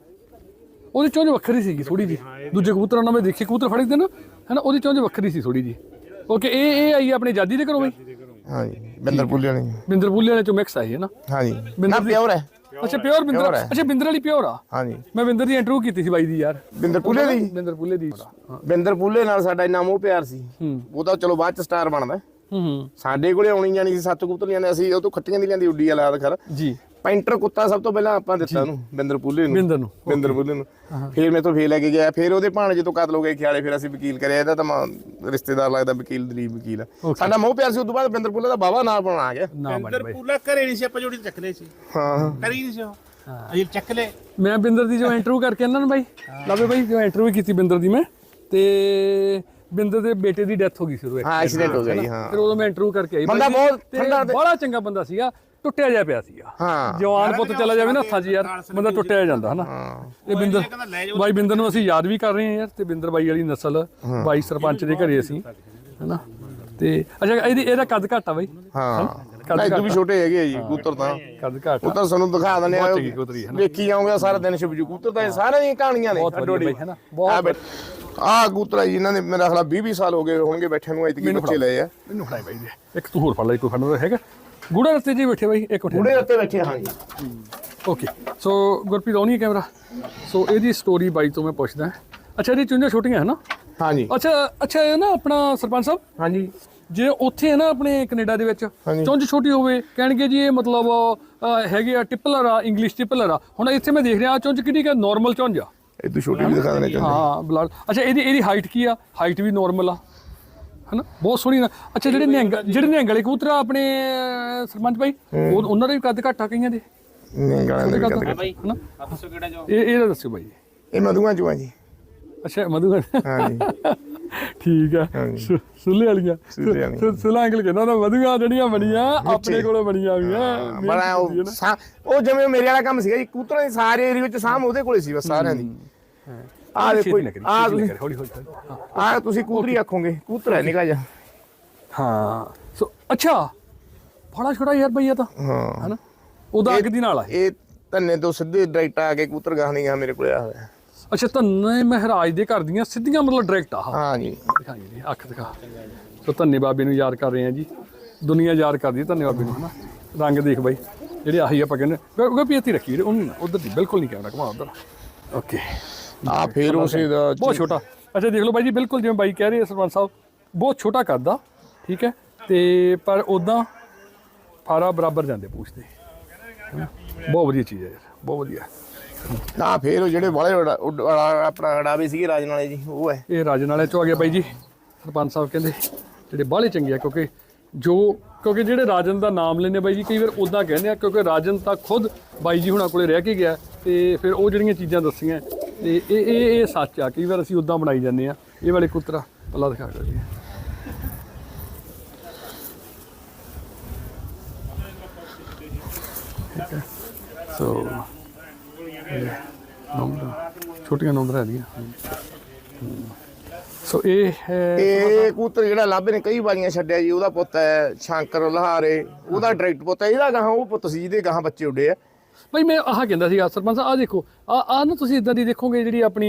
ਉਹਦੀ ਚੁੰਝ ਵੱਖਰੀ ਸੀਗੀ ਥੋੜੀ ਜੀ ਦੂਜੇ ਕਬੂਤਰਾਂ ਨਾਲ ਮੈਂ ਦੇਖੀ ਕਬੂਤਰ ਫੜੇ ਤੇ ਨਾ। ਹੈਨਾ ਉਹਦੀ ਚੁੰਝ ਵੱਖਰੀ ਸੀ ਥੋੜੀ ਜੀ ਓਕੇ ਇਹ ਇਹ ਆਈ ਆਪਣੇ ਜਾਦੀ ਦੇ ਘਰੋਂ ਬਾਈ? ਹਾਂਜੀ। ਬਿੰਦਰ ਪੂਲੇ ਵਾਲੇ। ਬਿੰਦਰ ਵਾਲੇ ਚੋਂ ਮਿਕਸ ਆਈ ਹੈ ਨਾ? ਹਾਂਜੀ। ਬਿੰਦਰ ਨਾ ਪਿਓਰ ਹੈ। ਅੱਛਾ ਪਿਓਰ ਬਿੰਦਰ। ਅੱਛਾ ਬਿੰਦਰ ਵਾਲੀ ਪਿਓਰ ਆ? ਹਾਂਜੀ। ਮੈਂ ਬਿੰਦਰ ਦੀ ਇੰਟਰਵਿਊ ਕੀਤੀ ਸੀ ਬਾਈ ਦੀ ਯਾਰ। ਬਿੰਦਰ ਪੂਲੇ ਦੀ? ਬਿੰਦਰ ਦੀ। ਬਿੰਦਰ ਪੂਲੇ ਨਾਲ ਸਾਡਾ ਇੰਨਾ ਮੋਹ ਪਿਆਰ ਸੀ। ਉਹ ਤਾਂ ਚਲੋ ਬਾਅਦ ਚ ਸਟਾਰ ਬਣਦਾ। ਹੂੰ ਹੂੰ। ਸਾਡੇ ਕੋਲੇ ਆਉਣੀ ਜਾਣੀ ਸੀ ਸੱਤ ਕਬੂਤਰ ਜਾਂਦੇ ਅਸੀਂ ਉਹ ਤੋਂ ਖੱਟੀਆਂ ਦੀ ਲੈਂਦੀ ਉੱਡੀ ਵਾਲਾ ਖਰ। ਜੀ। ਪੈਂਟਰ ਕੁੱਤਾ ਸਭ ਤੋਂ ਪਹਿਲਾਂ ਆਪਾਂ ਦਿੱਤਾ ਉਹਨੂੰ ਬਿੰਦਰ ਪੂਲੇ ਨੂੰ। ਬਿੰਦਰ ਨੂੰ। ਬਿੰਦਰ ਪੂਲੇ ਨੂੰ। ਫਿਰ ਮੇਰੇ ਤੋਂ ਫੇਰ ਲੈ ਕੇ ਗਿਆ। ਫਿਰ ਉਹਦੇ ਭਾਣਜੇ ਤੋਂ ਕਤਲ ਹੋ ਗਏ ਖਿਆਲੇ ਫਿਰ ਅਸੀਂ ਵਕੀਲ ਕਰਿਆ। ਇਹਦਾ ਤਾਂ ਮਾਂ- ਰਿਸ਼ਤੇਦਾਰ ਲੱਗਦਾ ਵਕੀਲ ਦਲੀਪ ਵਕੀਲ ਆ। ਸਾਡਾ ਮੋਹ ਪਿਆਰ ਸੀ ਉਦੋਂ ਬਾਅਦ ਬਿੰਦਰ ਪੂਲੇ ਦਾ ਬਾਬਾ ਨਾਂ ਬਣਾ ਆ ਗਿਆ ਪੂਲਾ ਘਰੇ ਨਹੀਂ ਸੀ ਆਪਾਂ ਜੋੜੀ ਚੱਕ ਲਏ ਸੀ। ਹਾਂ ਕਰੀ ਨਹੀਂ ਸੀ ਉਹ। ਅਜੇ ਚੱਕ ਲਏ ਮੈਂ ਬਿੰਦਰ ਦੀ ਜੋ ਇੰਟਰਵਿਊ ਕਰਕੇ ਇਹਨਾਂ ਨੂੰ ਬਾਈ। ਲਾਵੇ ਬਾਈ ਜੋ ਇੰਟਰਵਿਊ ਕੀਤੀ ਬਿੰਦਰ ਦੀ ਮੈਂ। ਤੇ ਬਿੰਦਰ ਦੇ ਬੇਟੇ ਦੀ ਡੈਥ ਹੋ ਗਈ ਸੀ ਉਦੋਂ ਹਾਂ ਐਕਸੀਡੈਂਟ ਹੋ ਗਿਆ ਜੀ ਹਾਂ। ਫਿਰ ਉਦੋਂ ਮੈਂ ਇੰਟਰਵਿਊ ਕਰਕੇ ਆਈ। ਬੰਦਾ ਬਹੁਤ ਤੇ ਠੰਡਾ ਤੇ- ਬੜਾ ਚੰਗਾ ਬੰਦਾ ਸੀਗਾ। ਟੁੱਟਿਆ ਜਿਹਾ ਪਿਆ ਸੀਗਾ। ਹਾਂ। ਜਵਾਨ ਪੁੱਤ ਚਲਾ ਜਾਵੇ ਨਾ ਹੱਥਾਂ 'ਚ ਯਾਰ ਬੰਦਾ ਟੁੱਟਿਆ ਜਾਂਦਾ ਹਨਾ? ਇਹ ਬਿੰਦਰ ਬਾਈ ਬਿੰਦਰ ਨੂੰ ਅਸੀਂ ਯਾਦ ਵੀ ਕਰ ਰਹੇ ਹਾਂ ਯਾਰ ਤੇ ਬਿੰਦਰ ਬਾਈ ਵਾਲੀ ਨਸਲ ਬਾਈ ਸਰਪੰਚ ਦੇ ਘਰੇ ਅਸੀਂ ਹਨਾ? ਤੇ ਅੱਛਾ ਇਹਦੀ ਇਹਦਾ ਕੱਦ ਘੱਟ ਆ ਬਾਈ। ਹਾਂ। ਇਦੋਂ ਵੀ ਛੋਟੇ ਹੈਗੇ ਆ ਜੀ ਕਬੂਤਰ ਤਾਂ। ਕੱਦ ਘੱਟ ਤਾਂ ਸਾਨੂੰ ਦਿਖਾ ਦਿੰਦੇ ਆ। ਵੇਖੀ ਜਾਓਗੇ ਸਾਰਾ ਦਿਨ ਸ਼ਿਵਜੂ ਕਬੂਤਰ ਤਾਂ ਸਾਰਿਆਂ ਦੀਆਂ ਕਹਾਣੀਆਂ ਨੇ ਬਹੁਤ ਬਾਈ ਹੈ ਨਾ ਬਹੁਤ ਆ ਕਬੂਤਰ ਆ ਜੀ ਇਹਨਾਂ ਨੇ ਮੇਰਾ ਖਿਆਲ 20 20 ਸਾਲ ਹੋ ਗਏ ਹੋਣਗੇ ਬੈਠੇ ਨੂੰ ਇਤਕੀ ਬੱਚੇ ਲਏ ਆ। ਮੈਨੂੰ ਫੜਾਈ ਬਾਈ ਦੇ ਇੱਕ ਤੂੰ ਹੋਰ ਫੜ ਲੈ ਕੋਈ ਫੜਨਾ ਹੈਗਾ? ਗੂੜਾ ਰਸਤੇ ਜੀ ਬੈਠੇ ਬਾਈ ਇੱਕ ਉੱਠੇ ਬੁੜੇ ਉੱਤੇ ਬੈਠੇ ਹਾਂ ਜੀ ਓਕੇ ਸੋ ਗੁਰਪ੍ਰੀਤ ਆਉਣੀ ਹੈ ਕੈਮਰਾ ਸੋ ਇਹਦੀ ਸਟੋਰੀ ਬਾਈ ਤੋਂ ਮੈਂ ਪੁੱਛਦਾ। ਅੱਛਾ ਇਹਦੀ ਚੁੰਝਾਂ ਛੋਟੀਆਂ ਹੈ ਨਾ? ਹਾਂ ਜੀ ਅੱਛਾ ਅੱਛਾ ਇਹ ਨਾ ਆਪਣਾ ਸਰਪੰਚ ਸਾਹਿਬ? ਹਾਂ ਜੀ ਜੇ ਉੱਥੇ ਹੈ ਨਾ ਆਪਣੇ ਕੈਨੇਡਾ ਦੇ ਵਿੱਚ ਹਾਂਜੀ। ਚੁੰਝ ਛੋਟੀ ਹੋਵੇ ਕਹਿਣਗੇ ਜੀ ਇਹ ਮਤਲਬ ਹੈਗੇ ਆ ਟਿਪਲਰ ਆ ਇੰਗਲਿਸ਼ ਟਿਪਲਰ ਆ। ਹੁਣ ਇੱਥੇ ਮੈਂ ਦੇਖ ਰਿਹਾ ਚੁੰਝ ਕਿੰਨੀ ਕਿ ਨਾਰਮਲ ਚੁੰਝ ਆ। ਇਹ ਤੋਂ ਛੋਟੀ ਵੀ ਦਿਖਾ ਦੇਣੇ ਚਾਹੁੰਦੇ ਹਾਂ ਬਲੱਡ ਅੱਛਾ ਇਹਦੀ ਇਹਦੀ ਹਾਈਟ ਕੀ ਆ? ਹਾਈਟ ਵੀ ਨਾਰਮਲ ਆ। ਹਨਾ? ਬਹੁਤ ਸੋਹਣੀ ਨਾ। ਅੱਛਾ ਜਿਹੜੇ ਨਿਹੰਗ ਜਿਹੜੇ ਨਿਹੰਗ ਵਾਲੇ ਕਬੂਤਰ ਆ ਆਪਣੇ ਅਹ, ਸਰਪੰਚ ਭਾਈ ਉਹ ਉਹਨਾਂ ਦਾ ਵੀ ਕੱਦ ਘੱਟ ਆ ਕਈਆਂ ਦੇ? ਨਹੀਂ ਗਾਲਾਂ ਦੇ ਕੱਦ ਕੱਦ ਹਨਾ? ਦੱਸੋ ਕਿਹੜਾ ਜੋ ਇਹ ਇਹਦਾ ਦੱਸਿਓ ਬਾਈ। ਇਹ ਮਧੂਆਂ ਚੋਂ ਆ ਜੀ। ਅੱਛਾ ਮਧੂ ਹਾਂਜੀ। ਠੀਕ ਆ। ਹਾਂਜੀ। ਸੁ- ਸੁੱਲੇ ਵਾਲੀਆਂ। ਸੁੱਲੇ ਵਾਲੀਆਂ। ਸੁ- ਸੁੱਲਾ ਅੰਕਲ ਕਹਿੰਦਾ ਨਾ ਮਧੂਆਂ ਜਿਹੜੀਆਂ ਬਣੀਆਂ ਆਪਣੇ ਕੋਲੋਂ ਬਣੀਆਂ ਹੋਈਆਂ। ਹਾਂ, ਬੜਾ ਉਹ ਸਾ- ਉਹ ਜਿਵੇਂ ਮੇਰੇ ਵਾਲਾ ਕੰਮ ਸੀਗਾ ਜੀ ਕਬੂਤਰਾਂ ਦੇ ਸਾਰੇ ਏਰੀਆ ਵਿੱਚ ਸਾਮ ਉਹਦੇ ਕੋਲੇ ਸੀ ਬਸ ਸਾਰਿਆਂ ਦੀ। ਆ ਦੇਖੋ ਕਰੀ, ਆ ਤੁਸੀਂ ਹੌਲੀ ਹੌਲੀ। ਆ ਤੁਸੀਂ ਕਬੂਤਰੀ ਆਖੋਗੇ ਕਬੂਤਰ ਹੈ ਨਿਕਾ ਜਾ। ਹਾਂ ਸੋ ਅੱਛਾ ਬੜਾ ਛੋਟਾ ਯਾਰ ਬਈ ਇਹ ਤਾਂ ਹਾਂ। ਹਨਾ? ਉਹਦਾ ਅੱਗ ਦੀ ਨਾਲ ਆ ਇਹ। ਧੰਨੇ ਤੋਂ ਸਿੱਧੇ ਡਾਇਰੈਕਟ ਆ ਕੇ ਕਬੂਤਰ ਗਾਹ ਨਹੀਂ ਗਾ ਮੇਰੇ ਕੋਲੇ ਆ ਹੋਇਆ। ਅੱਛਾ ਧੰਨੇ ਮਹਾਰਾਜ ਦੇ ਘਰ ਦੀਆਂ ਸਿੱਧੀਆਂ ਮਤਲਬ ਡਾਇਰੈਕਟ ਆ ਹਾਂ ਜੀ। ਦਿਖਾਈ ਜੀ ਅੱਖ ਦਿਖਾ। ਸੋ ਧੰਨੇ ਬਾਬੇ ਨੂੰ ਯਾਦ ਕਰ ਰਹੇ ਆ ਜੀ। ਦੁਨੀਆ ਯਾਦ ਕਰਦੀ ਹੈ ਧੰਨੇ ਬਾਬੇ ਨੂੰ ਹਨਾ? ਰੰਗ ਦੇਖ ਬਾਈ ਜਿਹੜੇ ਆਹੀ ਆਪਾਂ ਕਹਿੰਦੇ ਗੋਪੀ ਇੱਥੇ ਰੱਖੀ ਉਹਨੂੰ ਉਧਰ ਦੀ ਬਿਲਕੁਲ ਨਹੀਂ ਕੈਮਰਾ ਘੁਮਾ ਉਧਰ। ਓਕੇ ਆ ਫੇਰ ਉਸੇ ਦਾ ਬਹੁਤ ਛੋਟਾ। ਅੱਛਾ ਦੇਖ ਲਓ ਬਾਈ ਜੀ ਬਿਲਕੁਲ ਜਿਵੇਂ ਬਾਈ ਕਹਿ ਰਹੇ ਸਰਪੰਚ ਸਾਹਿਬ ਬਹੁਤ ਛੋਟਾ ਕਰਦਾ ਠੀਕ ਹੈ? ਤੇ ਪਰ ਉਦਾਂ ਫਾਰਾ ਬਰਾਬਰ ਜਾਂਦੇ ਪੁੱਛਦੇ। ਬਹੁਤ ਵਧੀਆ ਚੀਜ਼ ਹੈ ਯਾਰ ਬਹੁਤ ਵਧੀਆ। ਆ ਫੇਰ ਉਹ ਜਿਹੜੇ ਵਾਲੇ ਆਪਣਾ ਅੜਾਵੇ ਸੀਗੇ ਰਾਜਨ ਵਾਲੇ ਜੀ ਉਹ ਹੈ। ਇਹ ਰਾਜਨ ਵਾਲੇ ਚੋਂ ਆ ਗਿਆ ਬਾਈ ਜੀ ਸਰਪੰਚ ਸਾਹਿਬ ਕਹਿੰਦੇ ਜਿਹੜੇ ਬਾਹਲੇ ਚੰਗੇ ਆ ਕਿਉਂਕਿ ਜੋ ਕਿਉਂਕਿ ਜਿਹੜੇ ਰਾਜਨ ਦਾ ਨਾਮ ਲੈਂਦੇ ਬਾਈ ਜੀ ਕਈ ਵਾਰ ਉਦਾਂ ਕਹਿੰਦੇ ਆ ਕਿਉਂਕਿ ਰਾਜਨ ਤਾਂ ਖੁਦ ਬਾਈ ਜੀ ਹੁਣਾਂ ਕੋਲੇ ਰਹਿ ਕੇ ਗਿਆ ਤੇ ਫਿਰ ਉਹ ਜਿਹੜੀਆਂ ਚੀਜ਼ਾਂ ਦੱਸੀਆਂ ਤੇ ਇਹ ਇਹ ਇਹ ਸੱਚ ਆ ਕਈ ਵਾਰ ਅਸੀਂ ਉਦਾਂ ਬਣਾਈ ਜਾਂਦੇ ਆ। ਇਹ ਵਾਲੇ ਕੁੱਤਰਾ ਅੱਲਾ ਦਿਖਾ ਹੈ ਸੋ ਨੰਬਰ ਛੋਟੀਆਂ ਨੰਬਰ ਹੈ। ਦੀਆਂ ਸੋ ਇਹ ਹੈ ਇਹ ਕਬੂਤਰ ਜਿਹੜਾ ਲੱਭੇ ਨੇ ਕਈ ਵਾਰੀਆਂ ਛੱਡਿਆ ਜੀ ਉਹਦਾ ਪੁੱਤ ਹੈ ਸ਼ੰਕਰ ਲਹਾਰੇ ਉਹਦਾ ਡਾਇਰੈਕਟ ਪੁੱਤ ਹੈ ਇਹਦਾ ਗਾਹਾਂ ਉਹ ਪੁੱਤ ਸੀ ਜਿਹਦੇ ਗਾਹਾਂ ਬੱਚੇ ਉੱਡੇ ਆ। ਭਾਈ ਮੈਂ ਆਹ ਕਹਿੰਦਾ ਸੀਗਾ ਸਰਪੰਚ ਸਾਹਿਬ ਆਹ ਦੇਖੋ ਆ ਆ ਨਾ ਤੁਸੀਂ ਇਦਾਂ ਦੀ ਦੇਖੋਗੇ ਜਿਹੜੀ ਆਪਣੀ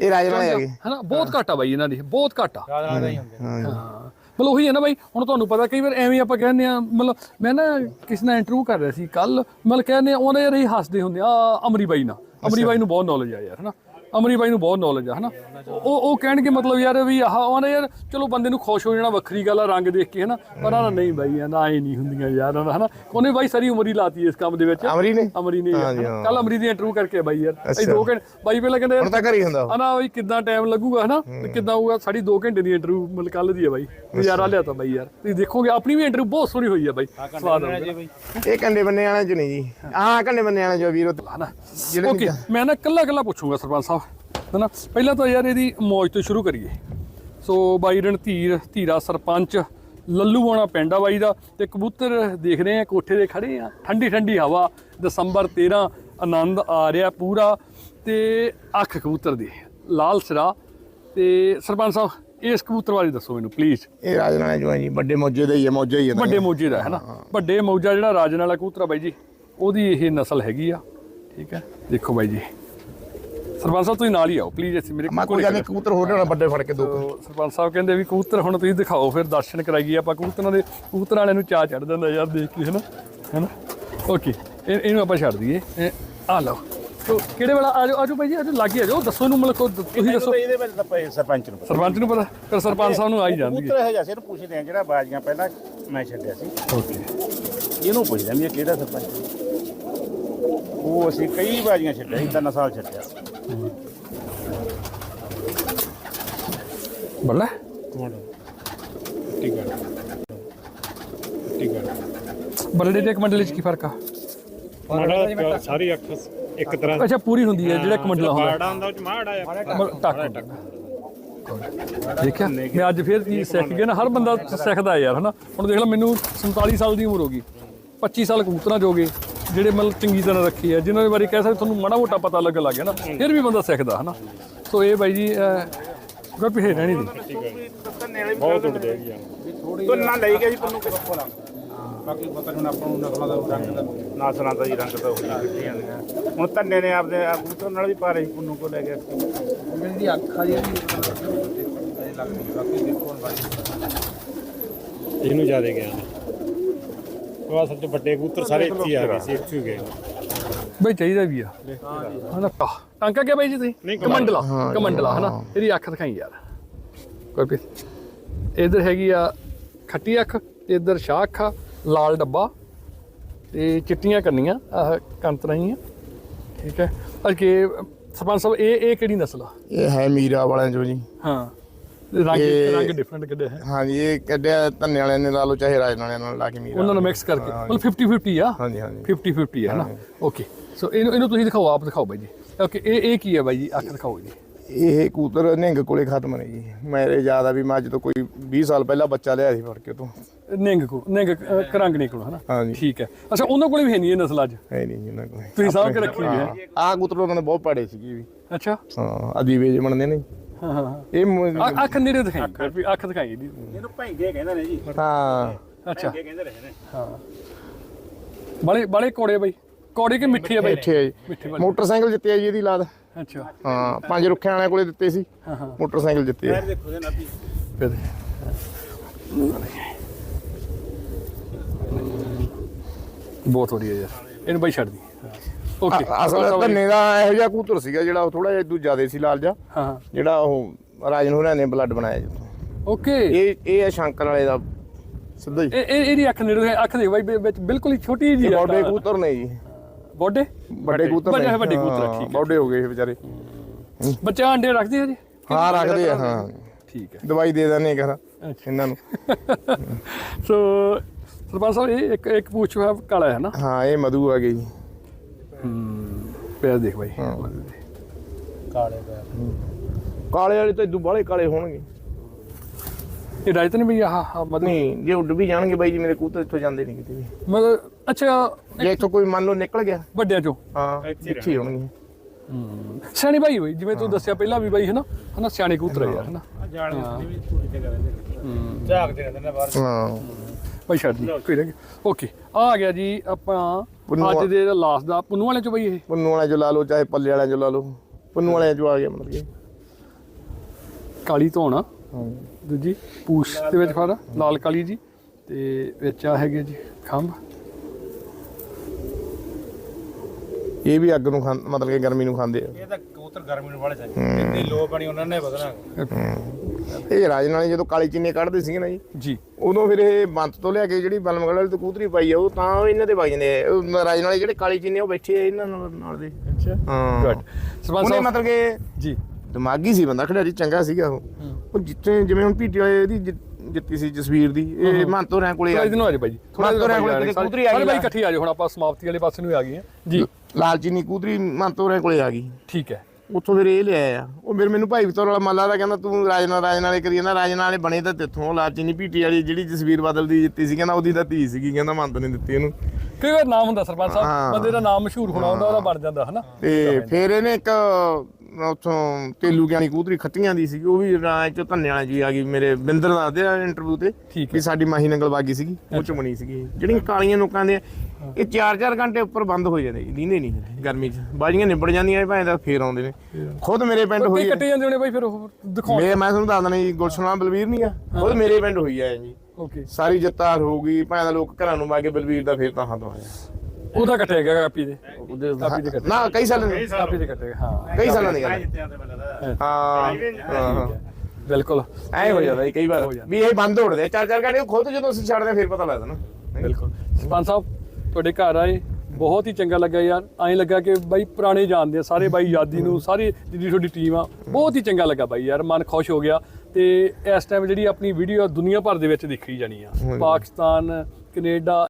ਇਹ ਵਾਲੇ ਹੈਗੇ। ਹਨਾ ਬਹੁਤ ਘੱਟ ਆ ਬਾਈ ਇਹਨਾਂ ਦੀ ਬਹੁਤ ਘੱਟ। ਆ ਰਾਜਾ ਦਾ ਹੀ ਹੁੰਦੇ ਹਾਂ ਜੀ। ਹਾਂ। ਮਤਲਬ ਉਹੀ ਹੈ ਨਾ ਬਾਈ ਹੁਣ ਤੁਹਾਨੂੰ ਪਤਾ ਕਈ ਵਾਰ ਐਵੇਂ ਆਪਾਂ ਕਹਿੰਦੇ ਆ ਮਤਲਬ ਮੈਂ ਨਾ ਕਿਸੇ ਨਾਲ ਇੰਟਰਵਿਊ ਕਰ ਰਿਹਾ ਸੀ ਕੱਲ ਮਤਲਬ ਕਹਿੰਦੇ ਆ ਉਹਨੇ ਯਾਰ ਇਹ ਹੱਸਦੇ ਹੁੰਦੇ ਆ ਅਮਰੀ ਬਾਈ ਨਾਲ। ਅਮਰੀ ਬਾਈ ਨੂੰ ਬਹੁਤ ਨੌਲੇਜ ਆ ਯਾਰ ਹਨਾ। ਅਮਰੀ ਬਾਈ ਨੂੰ ਬਹੁਤ ਨੌਲੇਜ ਆ ਹਨਾ? ਉਹ ਉਹ ਕਹਿਣਗੇ ਮਤਲਬ ਯਾਰ ਵੀ ਆਹ ਉਹਨੇ ਯਾਰ ਚਲੋ ਬੰਦੇ ਨੂੰ ਖੁਸ਼ ਹੋ ਜਾਣਾ ਵੱਖਰੀ ਗੱਲ ਆ ਰੰਗ ਦੇਖ ਕੇ ਹਨਾ? ਪਰ ਆ ਨਹੀਂ ਬਾਈ ਨਾ ਐ ਨਹੀਂ ਹੁੰਦੀਆਂ ਯਾਰ ਹਨਾ? ਉਹਨੇ ਬਾਈ ਸਾਰੀ ਉਮਰ ਹੀ ਲਾਤੀ ਇਸ ਕੰਮ ਦੇ ਵਿੱਚ। ਅਮਰੀ ਨੇ? ਅਮਰੀ ਨੇ ਹਾਂ। ਕੱਲ ਅਮਰੀ ਦੀ ਇੰਟਰਵਿਊ ਕਰਕੇ ਬਾਈ ਯਾਰ। ਅਸੀਂ ਅੱਛਾ। ਦੋ ਘੰਟੇ ਬਾਈ ਪਹਿਲਾਂ ਕਹਿੰਦੇ ਹੁਣ ਤਾਂ ਘਰੇ ਹੀ ਹੁੰਦਾ। ਹਨਾ ਬਈ ਕਿੰਨਾ ਟਾਈਮ ਲੱਗੂਗਾ ਹਨਾ? ਤੇ ਕਿੱਦਾਂ ਹੋਊਗਾ? ਸਾਡੀ 2 ਘੰਟੇ ਦੀ ਇੰਟਰਵਿਊ ਮਤਲਬ ਕੱਲ ਦੀ ਹੈ ਬਾਈ। ਨਜ਼ਾਰਾ ਲਿਆ ਤਾ ਬਾਈ ਯਾਰ। ਤੁਸੀਂ ਦੇਖੋਗੇ ਆਪਣੀ ਵੀ ਇੰਟਰਵਿਊ ਬਹੁਤ ਸੋਹਣੀ ਹੋਈ ਹੈ ਬਾਈ ਸਵਾਦ ਆਊਗਾ ਜੀ ਬਈ। ਇਹ ਕੰਡੇ ਬੰਨੇ ਵਾਲੇ ਚ ਨਹੀਂ ਜੀ। ਆਹ ਕੰਡੇ ਬੰਨੇ ਵਾਲੇ ਜੋ ਵੀਰੋ ਹਨਾ? ਮੈਂ ਨਾ ਕੱਲਾ ਕੱਲਾ ਪੁੱਛੂੰਗਾ ਸਰਪੰਚ ਸਾਹਿਬ ਹਨਾ ਪਹਿਲਾਂ ਤਾਂ ਯਾਰ ਇਹਦੀ ਮੌਜ ਤੋਂ ਸ਼ੁਰੂ ਕਰੀਏ। ਸੋ ਬਾਈ ਰਣਧੀਰ ਧੀਰਾ ਸਰਪੰਚ ਲੱਲੂਆਣਾ ਪਿੰਡ ਬਾਈ ਦਾ ਤੇ ਕਬੂਤਰ ਦੇਖ ਰਹੇ ਆ ਕੋਠੇ ਦੇ ਖੜੇ ਆ। ਠੰਡੀ ਠੰਡੀ ਹਵਾ ਦਸੰਬਰ 13 ਆਨੰਦ ਆ ਰਿਹਾ ਪੂਰਾ ਤੇ ਅੱਖ ਕਬੂਤਰ ਦੀ ਲਾਲ ਸਿਰਾ। ਤੇ ਸਰਪੰਚ ਸਾਹਿਬ ਇਸ ਕਬੂਤਰ ਬਾਰੇ ਦੱਸੋ ਮੈਨੂੰ ਪਲੀਜ਼ ਇਹ ਰਾਜਨ ਵਾਲੇ ਜੋ ਹੈ ਜੀ ਵੱਡੇ ਮੌਜੇ ਦਾ ਹੀ ਹੈ ਮੌਜਾ ਹੀ ਹੈ। ਵੱਡੇ ਮੋਜੇ ਦਾ ਹੈ ਨਾ? ਵੱਡੇ ਮੋਜਾ ਜਿਹੜਾ ਰਾਜਨ ਵਾਲਾ ਕਬੂਤਰ ਬਾਈ ਜੀ ਉਹਦੀ ਇਹ ਨਸਲ ਹੈਗੀ ਆ। ਠੀਕ ਹੈ? ਦੇਖੋ ਬਾਈ ਜੀ ਸਰਪੰਚ ਸਾਹਿਬ ਤੁਸੀਂ ਨਾਲ ਹੀ ਆਓ ਪਲੀਜ਼ ਇੱਥੇ ਮੇਰੇ ਮੈਂ ਗੱਲ ਨਹੀਂ ਕਬੂਤਰ ਹੋਰ ਲੈਣਾ ਵੱਡੇ ਫੜ ਕੇ ਦੋ ਕੁ। ਸਰਪੰਚ ਸਾਹਿਬ ਕਹਿੰਦੇ ਵੀ ਕਬੂਤਰ ਹੁਣ ਤੁਸੀਂ ਦਿਖਾਓ ਫਿਰ ਦਰਸ਼ਨ ਕਰਾਈਏ ਆਪਾਂ। ਕਬੂਤਰਾਂ ਦੇ ਕਬੂਤਰ ਵਾਲਿਆਂ ਨੂੰ ਚਾਹ ਚੜ ਜਾਂਦਾ ਯਾਰ ਦੇਖ ਕੇ ਹੈਨਾ? ਹੈਨਾ? ਓਕੇ ਇਹ ਇਹਨੂੰ ਆਪਾਂ ਛੱਡ ਦਈਏ। ਇਹ ਆ ਲਓ। ਤੋ ਕਿਹੜੇ ਵਾਲਾ ਆਜੋ ਆਜੋ ਭਾਈ ਜੀ ਆਜੋ ਲਾਗੇ ਆਜੋ। ਦੱਸੋ ਇਹਨੂੰ ਮਤਲਬ ਕੋ- ਤੁਸੀਂ ਦੱਸੋ। ਇਹਦੇ ਵਿੱਚ ਤਾਂ ਭਾਈ ਸਰਪੰਚ ਨੂੰ ਪਤਾ। ਸਰਪੰਚ ਨੂੰ ਪਤਾ। ਫਿਰ ਸਰਪੰਚ ਸਾਹਿਬ ਨੂੰ ਆ ਹੀ ਜਾਂਦੀ ਹੈ। ਜੈਸੇ ਨੂੰ ਪੁੱਛਦੇ ਆ ਜਿਹੜਾ ਬਾਜੀਆਂ ਪਹਿਲਾਂ ਮੈਂ ਛੱਡਿਆ ਸੀ। ਓਕੇ ਇਹਨੂੰ ਪੁੱਛਦੇ ਆ ਵੀ ਇਹ ਕਿਹੜਾ ਸਰਪੰਚ? ਉਹ ਅਸੀਂ ਕਈ ਬਾਜੀਆਂ ਛੱਡਿਆ ਸੀ ਤਿੰਨ ਸਾਲ ਛੱਡਿਆ। ਬੱਲਾ ਠੀਕ ਹੈ ਠੀਕ ਹੈ ਬੱਲੇ ਦੇ ਇੱਕ ਮੰਡਲ ਵਿੱਚ ਕੀ ਫ਼ਰਕ ਆ ਮਾੜਾ ਸਾਰੀ ਅੱਖ ਇੱਕ ਤਰ੍ਹਾਂ। ਅੱਛਾ ਪੂਰੀ ਹੁੰਦੀ ਹੈ ਜਿਹੜਾ ਇੱਕ ਮੰਡਲਾ ਹੁੰਦਾ। ਬਾੜਾ ਹੁੰਦਾ ਉਹ ਚ ਮਾੜਾ ਆ ਮ- ਟੱਕ। ਦੇਖਿਆ? ਮੈਂ ਅੱਜ ਫੇਰ ਚੀਜ਼ ਸਿੱਖ ਗਿਆ ਨਾ ਹਰ ਬੰਦਾ ਸਿੱਖਦਾ ਯਾਰ ਹਨਾ? ਹੁਣ ਦੇਖ ਲੈ ਮੈਨੂੰ 47 ਸਾਲ ਦੀ ਉਮਰ ਹੋ ਗਈ। 25 ਸਾਲ ਕਬੂਤਰਾਂ ਜੋਗੇ। ਜਿਹੜੇ ਮਤਲਬ ਚੰਗੀ ਤਰ੍ਹਾਂ ਰੱਖੇ ਆ ਜਿਨ੍ਹਾਂ ਦੇ ਬਾਰੇ ਕਹਿ ਸਕਦੇ ਤੁਹਾਨੂੰ ਮਾੜਾ ਮੋਟਾ ਪਤਾ ਲੱਗਣ ਲੱਗ ਗਿਆ ਨਾ ਫਿਰ ਵੀ ਬੰਦਾ ਸਿੱਖਦਾ ਹਨਾ? ਸੋ ਇਹ ਬਾਈ ਜੀ ਗੱਪੀ ਹੈ ਰਹਿਣੀ ਦੀ ਬਹੁਤ ਉੱਡਦੇ ਹੈਗੇ ਆ ਤੋਂ ਨਾ ਲਈ ਗਿਆ ਜੀ ਪੰਨੂ ਕੇ ਕੋਲ ਬਾਕੀ ਪਤਾ ਹੁਣ ਆਪਾਂ ਨੂੰ ਨਕਲਾਂ ਦਾ ਰੰਗ ਦਾ ਨਾਸਲਾਂ ਦਾ ਜੀ ਰੰਗ ਦਾ ਹੋਈ ਕਿੱਥੇ ਜਾਂਦੀਆਂ ਹੁਣ ਧੰਨੇ ਨੇ ਆਪਦੇ ਕਬੂਤਰ ਨਾਲ ਵੀ ਪਾਰੇ ਸੀ ਪੰਨੂ ਕੋ ਲੈ ਗਿਆ। ਦੀ ਅੱਖਾਂ ਜਿਹੜੀ ਲੱਗਦੀ ਬਾਕੀ ਦੇਖੋ ਇਹਨੂੰ ਜ਼ਿਆਦਾ ਗਿਆ। ਉਹ ਅਸਲ ਚ ਵੱਡੇ ਕਬੂਤਰ ਸਾਰੇ ਇੱਥੇ ਹੀ ਆ ਗਏ ਸੀ ਇੱਥੇ ਹੀ ਗਏ। ਬਈ ਚਾਹੀਦਾ ਵੀ ਆ। ਹਨਾ? ਟਾਂਕਾ ਕਿਆ ਬਾਈ ਜੀ ਤੁਸੀਂ? ਕਮੰਡਲਾ ਕਮੰਡਲਾ ਹਨਾ? ਇਹਦੀ ਅੱਖ ਦਿਖਾਈ ਯਾਰ। ਕੋਈ ਇਧਰ ਹੈਗੀ ਆ ਖੱਟੀ ਅੱਖ ਤੇ ਇਧਰ ਸ਼ਾਹ ਅੱਖ ਆ, ਲਾਲ ਡੱਬਾ ਤੇ ਚਿੱਟੀਆਂ ਕੰਨੀਆਂ ਆਹ ਕੰਤਰਾਂ ਹੀ ਆ ਠੀਕ ਹੈ। ਅਜੇ ਸਰਪੰਚ ਸਾਹਿਬ ਇਹ ਇਹ ਕਿਹੜੀ ਨਸਲ ਆ? ਇਹ ਹੈ ਮੀਰਾ ਵਾਲਿਆਂ ਚੋਂ ਜੀ। ਹਾਂ। ਰੰਗ ਇਹ- ਰੰਗ ਡਿਫਰੈਂਟ ਕੱਢਿਆ ਹੈ। ਹਾਂਜੀ ਇਹ ਕੱਢਿਆ ਧੰਨੇ ਵਾਲਿਆਂ ਨੇ ਲਾ ਲਓ ਚਾਹੇ ਰਾਜਨ ਵਾਲਿਆਂ ਨਾਲ ਲਾ ਕੇ ਮੀਰਾ ਉਹਨਾਂ ਨੂੰ ਮਿਕਸ ਕਰਕੇ। ਮਤਲਬ 50 50 ਆ। ਹਾਂਜੀ ਹਾਂਜੀ। 50 50 ਹੈ ਨਾ? ਓਕੇ ਸੋ ਇਹਨੂੰ ਇਹਨੂੰ ਤੁਸੀਂ ਦਿਖਾਓ ਆਪ ਦਿਖਾਓ ਬਾਈ ਜੀ। ਓਕੇ ਇਹ ਇਹ ਕੀ ਹੈ ਬਾਈ ਜੀ? ਅੱਖ ਦਿਖਾਓ ਜੀ। ਇਹ ਕੂਤਰ ਨਿੰਗ ਕੋਲੇ ਖਤਮ ਨੇ ਜੀ। ਮੇਰੇ ਯਾਦ ਆ ਵੀ ਮੈਂ ਜਦੋਂ ਕੋਈ 20 ਸਾਲ ਪਹਿਲਾਂ ਬੱਚਾ ਲਿਆ ਸੀ ਫੜ ਕੇ ਤੋਂ ਨਿੰਗ ਕੋ ਨਿੰਗ ਅ, ਕਰੰਗਣੀ ਕੋਲ ਹਨਾ? ਹਾਂਜੀ। ਠੀਕ ਹੈ। ਅੱਛਾ ਉਹਨਾਂ ਕੋਲ ਵੀ ਹੈ ਨਹੀਂ ਇਹ ਨਸਲ ਅੱਜ? ਹੈ ਨਹੀਂ ਜੀ ਉਹਨਾਂ ਕੋਲੇ। ਤੁਸੀਂ ਸਾਂਭ ਕੇ ਰੱਖੀ ਹੋਈ ਹੈ। ਆ ਕੂਤਰ ਉਹਨਾਂ ਨੇ ਬਹੁਤ ਪਾੜੇ ਸੀਗੇ ਵੀ। ਅੱਛਾ। ਹਾਂ ਅਦੀਵੇ ਜੇ ਬਣਦੇ ਨੇ ਹਾਂ ਹਾਂ ਹਾਂ। ਇਹ ਮ- ਅ- ਅੱਖ ਨੇੜੇ ਦਿਖਾਈ। ਵੀ ਅੱਖ ਦਿਖਾਈ ਦੀ ਇਹਨੂੰ ਭੈਂਗੇ ਕਹਿੰਦੇ ਨੇ ਜੀ। ਹਾਂ। ਅੱਛਾ। ਭੈਂਗੇ ਕਹਿੰਦੇ ਰਹੇ ਨੇ ਹਾਂ। ਬੜੇ ਬੜੇ ਕੋੜੇ ਬਾਈ। ਕੋੜੇ ਕਿ ਮਿੱਠੀ ਹੈ ਬਾਈ? ਇੱਥੇ ਆ ਜੀ। ਵਾਲੀ ਮੋਟਰਸਾਈਕਲ ਜਿੱਤਿਆ ਜੀ ਇਹਦੀ ਲਾਦ। ਅੱਛਾ। ਹਾਂ ਪੰਜ ਰੁੱਖਿਆਂ ਵਾਲਿਆਂ ਕੋਲੇ ਦਿੱਤੇ ਸੀ। ਹਾਂ ਹਾਂ। ਮੋਟਰਸਾਈਕਲ ਜਿੱਤੇ ਆ। ਦੇਖੋ ਦੇ ਨਾਪੀ ਫਿਰ ਬਹੁਤ ਵਧੀਆ ਯਾਰ। ਇਹਨੂੰ ਬਾਈ ਛੱਡ ਦੀ। ਓਕੇ ਅਸਲ ਧੰਨੇ ਦਾ ਇਹੋ ਜਿਹਾ ਕੂਤਰ ਸੀਗਾ ਜਿਹੜਾ ਉਹ ਥੋੜਾ ਜਿਹਾ ਇਦੋਂ ਜ਼ਿਆਦਾ ਸੀ ਲਾਲ ਜਿਹਾ। ਹਾਂ ਜਿਹੜਾ ਉਹ ਰਾਜਨ ਹੋਰਾਂ ਨੇ ਬਲੱਡ ਬਣਾਇਆ ਜਿੱਥੋਂ ਓਕੇ। ਇਹ ਇਹ ਹੈ ਸ਼ੰਕਰ ਵਾਲੇ ਦਾ ਸਿੱਧਾ ਹੀ। ਇਹ ਇਹ- ਇਹਦੀ ਅੱਖ ਨੇੜੇ ਅੱਖ ਦੇਖ ਬਾਈ ਵਿੱਚ- ਬਿਲਕੁਲ ਹੀ ਛੋਟੀ ਜੀ ਬੌਡੇ ਕੂਤਰ ਨੇ ਜੀ। ਬੋਡੇ ਵੱਡੇ ਕੂਤਰ ਨੇ। ਵੱਡੇ ਕਬੂਤਰ, ਹਾਂ, ਠੀਕ ਹੈ। ਬੌਡੇ ਹੋ ਗਏ ਵਿਚਾਰੇ। ਬੱਚੇ ਆਂਡੇ ਰੱਖਦੇ ਆ ਜੀ? ਹਾਂ ਰੱਖਦੇ ਆ ਹਾਂ। ਠੀਕ ਹੈ। ਦਵਾਈ ਦੇ ਦਿੰਦੇ ਘਰ ਇਹਨਾਂ ਨੂੰ। ਸੋ ਸਰਪੰਚ ਸਾਹਿਬ ਇਹ ਇੱਕ ਇੱਕ ਪੁੱਛ ਹੈ ਕਾਲਾ ਹੈ ਨਾ? ਹਾਂ ਇਹ ਮਧੂ ਆ ਗਈ। ਜੀ ਪੈਰ ਦੇਖ ਬਾਈ। ਕਾਲੇ ਪੈਰ ਕਾਲੇ ਵਾਲੇ ਤਾਂ ਇਦੋਂ ਬਾਹਲੇ ਕਾਲੇ ਹੋਣਗੇ। ਇਹ ਰਾਜਤ ਨਹੀਂ ਵੀ ਆਹ ਮਤਲਬ ਨਹੀਂ ਜੇ ਉੱਡ ਵੀ ਜਾਣਗੇ ਬਾਈ ਜੀ ਮੇਰੇ ਕੂਤਰ ਇੱਥੋਂ ਜਾਂਦੇ ਨਹੀਂ ਕਿਤੇ ਵੀ। ਮਤਲਬ ਅੱਛਾ। ਜੇ ਇੱਥੋਂ ਕੋਈ ਮੰਨ ਲਓ ਨਿਕਲ ਗਿਆ। ਵੱਡਿਆਂ ਚੋਂ। ਹਾਂ ਇੱਥੇ ਹੀ ਹੋਣਗੇ ਸਿਆਣੇ ਬਾਈ ਹੋਈ ਜਿਵੇਂ ਤੂੰ ਦੱਸਿਆ ਪਹਿਲਾਂ ਵੀ ਬਾਈ ਹੈ ਨਾ ਹਨਾ ਸਿਆਣੇ ਕੂਤਰ ਆ ਯਾਰ ਹਨਾ? ਜਾਣ ਦੀ ਵੀ ਥੋੜੀ ਜਗ੍ਹਾ ਰਹਿੰਦੇ ਝਾਕਦੇ ਰਹਿੰਦੇ ਨੇ ਬਾਹਰ। ਹਾਂ। ਬਾਈ ਛੱਡ ਦੀ ਕੋਈ ਨਾ। ਓਕੇ ਆ ਗਿਆ ਜੀ ਆਪਾਂ ਅੱਜ ਦੇ ਲਾਸਟ ਦਾ ਪੁੰਨੂ ਵਾਲੇ ਚ ਬਾਈ ਇਹ? ਪੁੰਨੂ ਵਾਲਿਆਂ ਚੋਂ ਲਾ ਲਓ ਚਾਹੇ ਪੱਲੇ ਵਾਲਿਆਂ ਚੋਂ ਲਾ ਲਓ। ਪੁੰਨੂ ਵਾਲਿਆਂ ਚੋਂ ਆ ਗਿਆ ਮਤਲਬ ਕਿ। ਕਾਲੀ ਧੌਣ ਹਾਂ। ਦੂਜੀ ਪੂਛ ਦੇ ਵਿੱਚ ਫਾਰਾ ਲਾਲ ਕਾਲੀ ਜੀ ਤੇ ਵਿੱਚ ਆ ਹੈਗੇ ਜੀ ਖੰਭ। ਇਹ ਵੀ ਅੱਗ ਨੂੰ ਖਾਂ ਮਤਲਬ ਕਿ ਗਰਮੀ ਨੂੰ ਖਾਂਦੇ ਆ। ਇਹ ਤਾਂ ਕਬੂਤਰ ਗਰਮੀ ਨੂੰ ਵਾਲੇ ਚਾਹੀਦੇ ਜਿੰਨੀ ਲੋ ਬਣੀ ਉਹਨਾਂ ਨੇ ਵਧਣਾ। ਇਹ ਰਾਜ ਨਾਲੇ ਜਦੋਂ ਕਾਲੀ ਚੀਨੇ ਕੱਢਦੇ ਸੀਗੇ ਨਾ ਜੀ ਜੀ। ਉਦੋਂ ਫਿਰ ਇਹ ਬੰਤ ਤੋਂ ਲਿਆ ਕੇ ਜਿਹੜੀ ਬਲਮਗੜ ਵਾਲੀ ਕਬੂਤਰੀ ਪਾਈ ਆ ਉਹ ਤਾਂ ਇਹਨਾਂ ਦੇ ਵਜ ਜਾਂਦੇ ਆ। ਉਹ ਜਿਹੜੇ ਕਾਲੀ ਚੀਨੇ ਉਹ ਬੈਠੇ ਆ ਇਹਨਾਂ ਨਾਲ ਨਾਲ ਦੇ। ਅੱਛਾ। ਹਾਂ। ਗੁੱਡ ਸਰਪੰਚ ਉਹਨੇ ਸਾਹਿਬ ਮਤਲਬ ਕਿ ਜੀ। ਦਿਮਾਗੀ ਸੀ ਬੰਦਾ ਖਿਡਾਰੀ ਚੰਗਾ ਸੀਗਾ ਉਹ। ਉਹ ਜਿੱਥੇ ਜਿਵੇਂ ਹੁਣ ਪੀਟੀ ਵਾਲੇ ਦੀ ਜਿ- ਜਿੱਤੀ ਸੀ ਜਸਵੀਰ ਦੀ ਇਹ ਮੰਤੋ ਰਾਂ ਕੋਲੇ ਥੋੜਾ ਆ। ਇਧਰ ਨੂੰ ਆ ਜਾ ਬਾਈ ਜੀ ਥੋੜਾ ਮਾਤੋ ਰਾਂ ਕੋਲੇ ਸਾਰੇ ਕਿਤੇ ਕਬੂਤਰੀ ਆ ਗਈ ਬਾਈ ਇਕੱਠੀ ਆ ਜਾਓ ਹੁਣ ਆਪਾਂ ਸਮਾਪਤੀ ਵਾਲੇ ਪਾਸੇ ਨੂੰ ਆ ਗਏ ਹਾਂ। ਜੀ। ਲਾਲ ਚੀਨੀ ਕਬੂਤਰੀ ਮੰਤੋ ਰਾਂ ਕੋਲੇ ਆ ਗਈ। ਠੀਕ ਹੈ। ਉੱਥੋਂ ਫਿਰ ਇਹ ਲਿਆਇਆ ਆ। ਉਹ ਫਿਰ ਮੈਨੂੰ ਭਾਈ ਵਿਤੋਰ ਵਾਲਾ ਮਾਲਾ ਦਾ ਕਹਿੰਦਾ ਤੂੰ ਰਾਜਨਾ ਰਾਜ ਨਾਲੇ ਕਰੀ ਜਾਂਦਾ ਰਾਜ ਨਾਲੇ ਬਣੇ ਤਾਂ ਤੇਥੋਂ ਲਾਲ ਚੀਨੀ ਪੀਟੀ ਵਾਲੀ ਜਿਹੜੀ ਜਸਵੀਰ ਬਦਲ ਦੀ ਜਿੱਤੀ ਸੀ ਕਹਿੰਦਾ ਉਹਦੀ ਤਾਂ ਧੀ ਸੀਗੀ ਕਹਿੰਦਾ ਮੰਤ ਨੇ ਦਿੱਤੀ ਇਹਨੂੰ। ਵਾਰ ਨਾਮ ਹੁੰਦਾ ਸਰਪੰਚ ਸਾਹਿਬ। ਬੰਦੇ ਦਾ ਨਾਮ ਮਸ਼ਹੂਰ ਹੋਣਾ ਹੁੰਦਾ ਉਹਦਾ ਬਣ ਜਾਂਦਾ ਹਨਾ? ਤੇ ਫਿਰ ਇਹਨੇ ਇੱਕ ਉੱਥੋਂ ਤੇਲੂ ਗਿਆਨੀ ਕਬੂਤਰੀ ਖੱਤੀਆਂ ਦੀ ਸੀ ਉਹ ਵੀ ਰਾਜ ਚ ਧੰਨੇ ਵਾਲਾ ਜੀ ਆ ਗਈ ਮੇਰੇ ਬਿੰਦਰ ਦੱਸਦੇ ਆ ਇੰਟਰਵਿਊ ਤੇ ਠੀਕ ਵੀ ਸਾਡੀ ਮਾਹੀ ਨੰਗਲ ਬਾਗੀ ਸੀਗੀ ਉਹ ਚ ਬਣੀ ਸੀਗੀ। ਜਿਹੜੀਆਂ ਕਾਲੀਆਂ ਲੋਕਾਂ ਦੇ ਇਹ 4-4 ਘੰਟੇ ਉੱਪਰ ਬੰਦ ਹੋ ਜਾਂਦੇ ਜੀ ਲੀਂਦੇ ਨਹੀਂ ਗਰਮੀ ਚ। ਬਾਜੀਆਂ ਨਿਬੜ ਜਾਂਦੀਆਂ ਭਾਵੇਂ ਤਾਂ ਫੇਰ ਆਉਂਦੇ ਨੇ। ਖੁਦ ਮੇਰੇ ਪਿੰਡ ਹੋਈ ਕੱਟੇ ਜਾਂਦੇ ਨੇ ਬਾਈ ਫਿਰ ਉਹ ਦਿਖਾਉਣ ਮੈਂ ਮੈਂ ਤੁਹਾਨੂੰ ਦੱਸ ਦਿੰਦਾ ਜੀ ਗੁਲਸ਼ਨਾ ਬਲਵੀਰ ਨਹੀਂ ਆ। ਖੁਦ ਮੇਰੇ ਪਿੰਡ ਹੋਈ ਆ ਜੀ। ਓਕੇ। ਸਾਰੀ ਜੱਤਾਰ ਹੋ ਗਈ ਭਾਵੇਂ ਤਾਂ ਲੋਕ ਘਰਾਂ ਨੂੰ ਵਾਗੇ ਬਲਵੀਰ ਦਾ ਫੇਰ ਤਾਂ ਹੱਥ ਆਇਆ ਉਹਦਾ ਕੱਟਿਆ ਗਿਆ ਕਾਪੀ ਦੇ। ਉਹਦੇ- ਕਾਪੀ ਦੇ ਕੱਟੇ ਨਾ ਕਈ ਸਾਲ ਨਹੀਂ ਕਾਪੀ ਦੇ ਕੱਟੇ ਹਾਂ। ਕਈ ਸਾਲਾਂ ਦੀ ਗੱਲ ਹੈ। ਬਿਲਕੁਲ। ਐ ਹੋ ਜਾਂਦਾ ਜੀ ਕਈ ਵਾਰ ਹੋ ਜਾਂਦਾ। ਵੀ ਇਹ ਬੰਦ ਹੋੜਦੇ ਚਾਰ ਚਾਰ ਘੰਟੇ ਉਹ ਖੁਦ ਜਦੋਂ ਅਸੀਂ ਛੱਡਦੇ ਫਿਰ ਪਤਾ ਲੱਗਦਾ ਨਾ। ਬਿਲਕੁਲ। ਸਰਪੰਚ ਸਾਹਿਬ ਤੁਹਾਡੇ ਘਰ ਆਏ ਬਹੁਤ ਹੀ ਚੰਗਾ ਲੱਗਾ ਯਾਰ। ਐਂ ਲੱਗਾ ਕਿ ਬਾਈ ਪੁਰਾਣੇ ਜਾਣਦੇ ਆ ਸਾਰੇ ਬਾਈ ਯਾਦੀ ਨੂੰ ਸਾਰੀ ਜਿਹੜੀ ਤੁਹਾਡੀ ਟੀਮ ਆ ਬਹੁਤ ਹੀ ਚੰਗਾ ਲੱਗਾ ਬਾਈ ਯਾਰ ਮਨ ਖੁਸ਼ ਹੋ ਗਿਆ। ਤੇ ਇਸ ਟਾਈਮ ਜਿਹੜੀ ਆਪਣੀ ਵੀਡੀਓ ਦੁਨੀਆ ਭਰ ਦੇ ਵਿੱਚ ਦੇਖੀ ਜਾਣੀ ਆ। ਪਾਕਿਸਤਾਨ ਕੈਨੇਡਾ